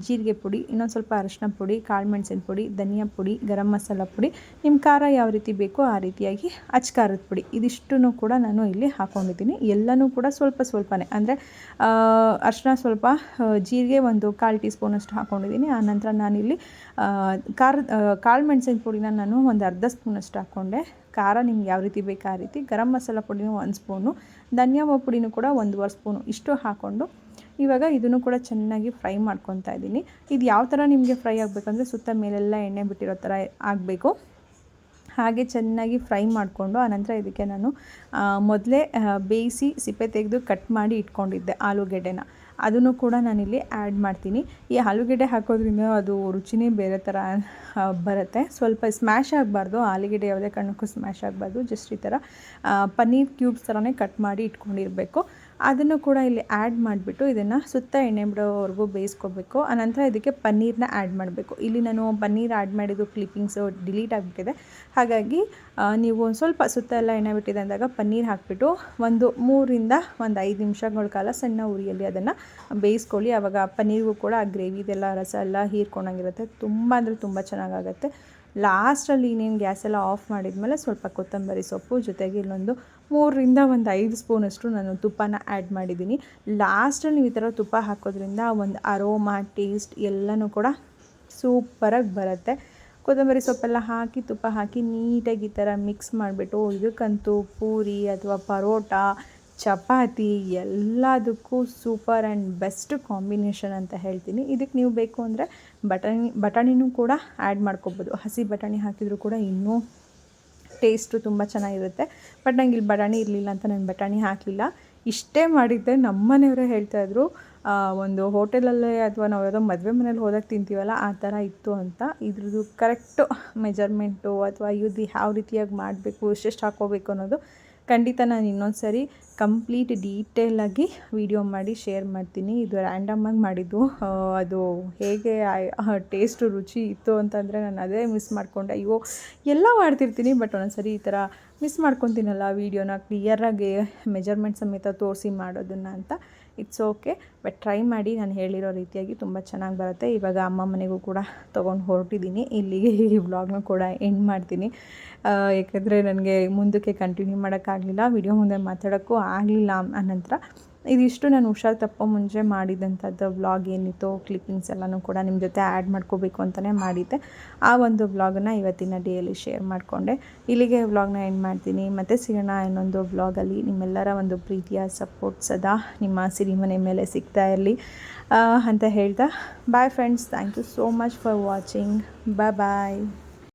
ಜೀರಿಗೆ ಪುಡಿ, ಇನ್ನೊಂದು ಸ್ವಲ್ಪ ಅರಶಿನ ಪುಡಿ, ಕಾಳು ಮೆಣಸಿನ ಪುಡಿ, ಧನಿಯಾ ಪುಡಿ, ಗರಂ ಮಸಾಲ ಪುಡಿ, ನಿಮ್ಮ ಖಾರ ಯಾವ ರೀತಿ ಬೇಕೋ ಆ ರೀತಿಯಾಗಿ ಅಚ್ ಖಾರದ ಪುಡಿ. ಇದಿಷ್ಟು ಕೂಡ ನಾನು ಇಲ್ಲಿ ಹಾಕ್ಕೊಂಡಿದ್ದೀನಿ ಎಲ್ಲನೂ ಕೂಡ ಸ್ವಲ್ಪ ಸ್ವಲ್ಪನೇ. ಅಂದರೆ ಅರಶಿನ ಸ್ವಲ್ಪ ಜೀರಿಗೆ ಒಂದು ಕಾಲು ಟೀ ಸ್ಪೂನಷ್ಟು ಹಾಕ್ಕೊಂಡಿದ್ದೀನಿ ನಂತರ ನಾನಿಲ್ಲಿ ಖಾರ ಕಾಳು ಮೆಣಸಿನ ಪುಡಿನ ನಾನು ಒಂದು ಅರ್ಧ ಸ್ಪೂನಷ್ಟು ಹಾಕ್ಕೊಂಡೆ. ಖಾರ ನಿಮ್ಗೆ ಯಾವ ರೀತಿ ಬೇಕು ಆ ರೀತಿ ಗರಂ ಮಸಾಲ ಪುಡಿನೂ ಒಂದು ಸ್ಪೂನು, ಧನಿಯಾ ಪುಡಿನೂ ಕೂಡ ಒಂದೂವರೆ ಸ್ಪೂನು ಇಷ್ಟು ಹಾಕ್ಕೊಂಡು ಇವಾಗ ಇದನ್ನು ಕೂಡ ಚೆನ್ನಾಗಿ ಫ್ರೈ ಮಾಡ್ಕೊತಾ ಇದ್ದೀನಿ. ಇದು ಯಾವ ಥರ ನಿಮಗೆ ಫ್ರೈ ಆಗಬೇಕಂದ್ರೆ ಸುತ್ತ ಮೇಲೆಲ್ಲ ಎಣ್ಣೆ ಬಿಟ್ಟಿರೋ ಥರ ಆಗಬೇಕು. ಹಾಗೆ ಚೆನ್ನಾಗಿ ಫ್ರೈ ಮಾಡಿಕೊಂಡು ಆನಂತರ ಇದಕ್ಕೆ ನಾನು ಮೊದಲೇ ಬೇಯಿಸಿ ಸಿಪ್ಪೆ ತೆಗೆದು ಕಟ್ ಮಾಡಿ ಇಟ್ಕೊಂಡಿದ್ದೆ ಆಲೂಗೆಡ್ಡೆನ. ಅದನ್ನು ಕೂಡ ನಾನಿಲ್ಲಿ ಆ್ಯಡ್ ಮಾಡ್ತೀನಿ. ಈ ಆಲೂಗೆಡ್ಡೆ ಹಾಕೋದ್ರಿಂದ ಅದು ರುಚಿನೇ ಬೇರೆ ಥರ ಬರುತ್ತೆ. ಸ್ವಲ್ಪ ಸ್ಮ್ಯಾಶ್ ಆಗಬಾರ್ದು. ಆಲೂಗೆಡ್ಡೆ ಯಾವುದೇ ಕಾರಣಕ್ಕೂ ಸ್ಮ್ಯಾಶ್ ಆಗಬಾರ್ದು. ಜಸ್ಟ್ ಈ ಥರ ಪನ್ನೀರ್ ಕ್ಯೂಬ್ಸ್ ಥರನೇ ಕಟ್ ಮಾಡಿ ಇಟ್ಕೊಂಡಿರಬೇಕು. ಅದನ್ನು ಕೂಡ ಇಲ್ಲಿ ಆ್ಯಡ್ ಮಾಡಿಬಿಟ್ಟು ಇದನ್ನು ಸುತ್ತ ಎಣ್ಣೆ ಬಿಡೋವರೆಗೂ ಬೇಯಿಸ್ಕೋಬೇಕು. ಆನಂತರ ಇದಕ್ಕೆ ಪನ್ನೀರನ್ನ ಆ್ಯಡ್ ಮಾಡಬೇಕು. ಇಲ್ಲಿ ನಾನು ಪನ್ನೀರ್ ಆ್ಯಡ್ ಮಾಡಿದ್ದು ಕ್ಲಿಪ್ಪಿಂಗ್ಸು ಡಿಲೀಟ್ ಆಗಿಬಿಟ್ಟಿದೆ. ಹಾಗಾಗಿ ನೀವು ಒಂದು ಸ್ವಲ್ಪ ಸುತ್ತ ಎಲ್ಲ ಎಣ್ಣೆ ಬಿಟ್ಟಿದೆ ಅಂದಾಗ ಪನ್ನೀರ್ ಹಾಕಿಬಿಟ್ಟು ಒಂದು ಮೂರಿಂದ ಒಂದು ಐದು ನಿಮಿಷಗಳ ಕಾಲ ಸಣ್ಣ ಉರಿಯಲ್ಲಿ ಅದನ್ನು ಬೇಯಿಸ್ಕೊಳ್ಳಿ. ಆವಾಗ ಪನ್ನೀರ್ಗೂ ಕೂಡ ಆ ಗ್ರೇವಿದೆಲ್ಲ ರಸ ಎಲ್ಲ ಹೀರ್ಕೊಂಡಂಗಿರುತ್ತೆ. ತುಂಬ ಅಂದರೆ ತುಂಬ ಚೆನ್ನಾಗಾಗತ್ತೆ. ಲಾಸ್ಟಲ್ಲಿ ಇನ್ನೇನು ಗ್ಯಾಸ್ ಎಲ್ಲ ಆಫ್ ಮಾಡಿದ್ಮೇಲೆ ಸ್ವಲ್ಪ ಕೊತ್ತಂಬರಿ ಸೊಪ್ಪು, ಜೊತೆಗೆ ಇಲ್ಲೊಂದು ಮೂರರಿಂದ ಒಂದು ಐದು ಸ್ಪೂನಷ್ಟು ನಾನು ತುಪ್ಪನ ಆ್ಯಡ್ ಮಾಡಿದ್ದೀನಿ. ಲಾಸ್ಟಲ್ಲಿ ನೀವು ಈ ಥರ ತುಪ್ಪ ಹಾಕೋದ್ರಿಂದ ಒಂದು ಅರೋಮಾ, ಟೇಸ್ಟ್ ಎಲ್ಲನೂ ಕೂಡ ಸೂಪರಾಗಿ ಬರುತ್ತೆ. ಕೊತ್ತಂಬರಿ ಸೊಪ್ಪೆಲ್ಲ ಹಾಕಿ, ತುಪ್ಪ ಹಾಕಿ ನೀಟಾಗಿ ಈ ಥರ ಮಿಕ್ಸ್ ಮಾಡಿಬಿಟ್ಟು ಇದಕ್ಕಂತೂ ಪೂರಿ ಅಥವಾ ಪರೋಟ ಚಪಾತಿ ಎಲ್ಲದಕ್ಕೂ ಸೂಪರ್ ಆ್ಯಂಡ್ ಬೆಸ್ಟ್ ಕಾಂಬಿನೇಷನ್ ಅಂತ ಹೇಳ್ತೀನಿ. ಇದಕ್ಕೆ ನೀವು ಬೇಕು ಅಂದರೆ ಬಟಾಣಿ, ಬಟಾಣಿನೂ ಕೂಡ ಆ್ಯಡ್ ಮಾಡ್ಕೋಬೋದು. ಹಸಿ ಬಟಾಣಿ ಹಾಕಿದರೂ ಕೂಡ ಇನ್ನೂ ಟೇಸ್ಟು ತುಂಬ ಚೆನ್ನಾಗಿರುತ್ತೆ. ಬಟ್ ನಂಗೆ ಇಲ್ಲಿ ಬಟಾಣಿ ಇರಲಿಲ್ಲ ಅಂತ ನಾನು ಬಟಾಣಿ ಹಾಕಲಿಲ್ಲ. ಇಷ್ಟೇ ಮಾಡಿದ್ದೆ. ನಮ್ಮ ಮನೆಯವರೇ ಹೇಳ್ತಾಯಿದ್ರು ಒಂದು ಹೋಟೆಲಲ್ಲೇ ಅಥವಾ ನಾವು ಯಾವುದೋ ಮದುವೆ ಮನೇಲಿ ಹೋದಾಗ ತಿಂತೀವಲ್ಲ, ಆ ಥರ ಇತ್ತು ಅಂತ. ಇದ್ರದ್ದು ಕರೆಕ್ಟು ಮೆಜರ್ಮೆಂಟು ಅಥವಾ ಇದು ಯಾವ ರೀತಿಯಾಗಿ ಮಾಡಬೇಕು ಎಷ್ಟೆಷ್ಟು ಹಾಕ್ಕೋಬೇಕು ಅನ್ನೋದು ಖಂಡಿತ ನಾನು ಇನ್ನೊಂದು ಸರಿ ಕಂಪ್ಲೀಟ್ ಡೀಟೇಲಾಗಿ ವಿಡಿಯೋ ಮಾಡಿ ಶೇರ್ ಮಾಡ್ತೀನಿ. ಇದು ರ್ಯಾಂಡಮಾಗಿ ಮಾಡಿದ್ದು. ಅದು ಹೇಗೆ ಟೇಸ್ಟು ರುಚಿ ಇತ್ತು ಅಂತಂದರೆ ನಾನು ಅದೇ ಮಿಸ್ ಮಾಡಿಕೊಂಡೆ. ಅಯ್ಯೋ, ಎಲ್ಲ ಮಾಡ್ತಿರ್ತೀನಿ, ಬಟ್ ಒಂದೊಂದು ಸರಿ ಈ ಥರ ಮಿಸ್ ಮಾಡ್ಕೊತೀನಲ್ಲ ವೀಡಿಯೋನ ಕ್ಲಿಯರಾಗಿ ಮೆಜರ್ಮೆಂಟ್ ಸಮೇತ ತೋರಿಸಿ ಮಾಡೋದನ್ನು ಅಂತ. ಇಟ್ಸ್ ಓಕೆ ಬಟ್ ಟ್ರೈ ಮಾಡಿ. ನಾನು ಹೇಳಿರೋ ರೀತಿಯಾಗಿ ತುಂಬ ಚೆನ್ನಾಗಿ ಬರುತ್ತೆ. ಇವಾಗ ಅಮ್ಮ ಮನೆಗೂ ಕೂಡ ತೊಗೊಂಡು ಹೊರಟಿದ್ದೀನಿ ಇಲ್ಲಿಗೆ ಈ ವ್ಲಾಗ್ನ ಕೂಡ ಎಂಡ್ ಮಾಡ್ತೀನಿ. ಏಕೆಂದರೆ ನನಗೆ ಮುಂದಕ್ಕೆ ಕಂಟಿನ್ಯೂ ಮಾಡೋಕ್ಕಾಗಲಿಲ್ಲ. ವಿಡಿಯೋ ಮುಂದೆ ಮಾತಾಡೋಕ್ಕೂ ಆಗಲಿಲ್ಲ ಅನಂತರ. ಇದಿಷ್ಟು ನಾನು ಹುಷಾರು ತಪ್ಪೋ ಮುಂಚೆ ಮಾಡಿದಂಥದ್ದು ವ್ಲಾಗ್ ಏನಿತ್ತು ಕ್ಲಿಪ್ಪಿಂಗ್ಸ್ ಎಲ್ಲನೂ ಕೂಡ ನಿಮ್ಮ ಜೊತೆ ಆ್ಯಡ್ ಮಾಡ್ಕೋಬೇಕು ಅಂತಲೇ ಮಾಡಿದ್ದೆ. ಆ ಒಂದು ವ್ಲಾಗನ್ನು ಇವತ್ತಿನ ಡೇಯಲ್ಲಿ ಶೇರ್ ಮಾಡಿಕೊಂಡೆ. ಇಲ್ಲಿಗೆ ವ್ಲಾಗ್ನ ಎಂಡ್ ಮಾಡ್ತೀನಿ. ಮತ್ತು ಸಿಗೋಣ ಇನ್ನೊಂದು ವ್ಲಾಗಲ್ಲಿ ನಿಮ್ಮೆಲ್ಲರ ಒಂದು ಪ್ರೀತಿಯ ಸಪೋರ್ಟ್ ಸದಾ ನಿಮ್ಮ ಸಿರಿಮನೆ ಮೇಲೆ ಸಿಗ್ತಾ ಇರಲಿ. ಅಂತ ಹೇಳ್ತಾ bye friends thank you so much for watching bye bye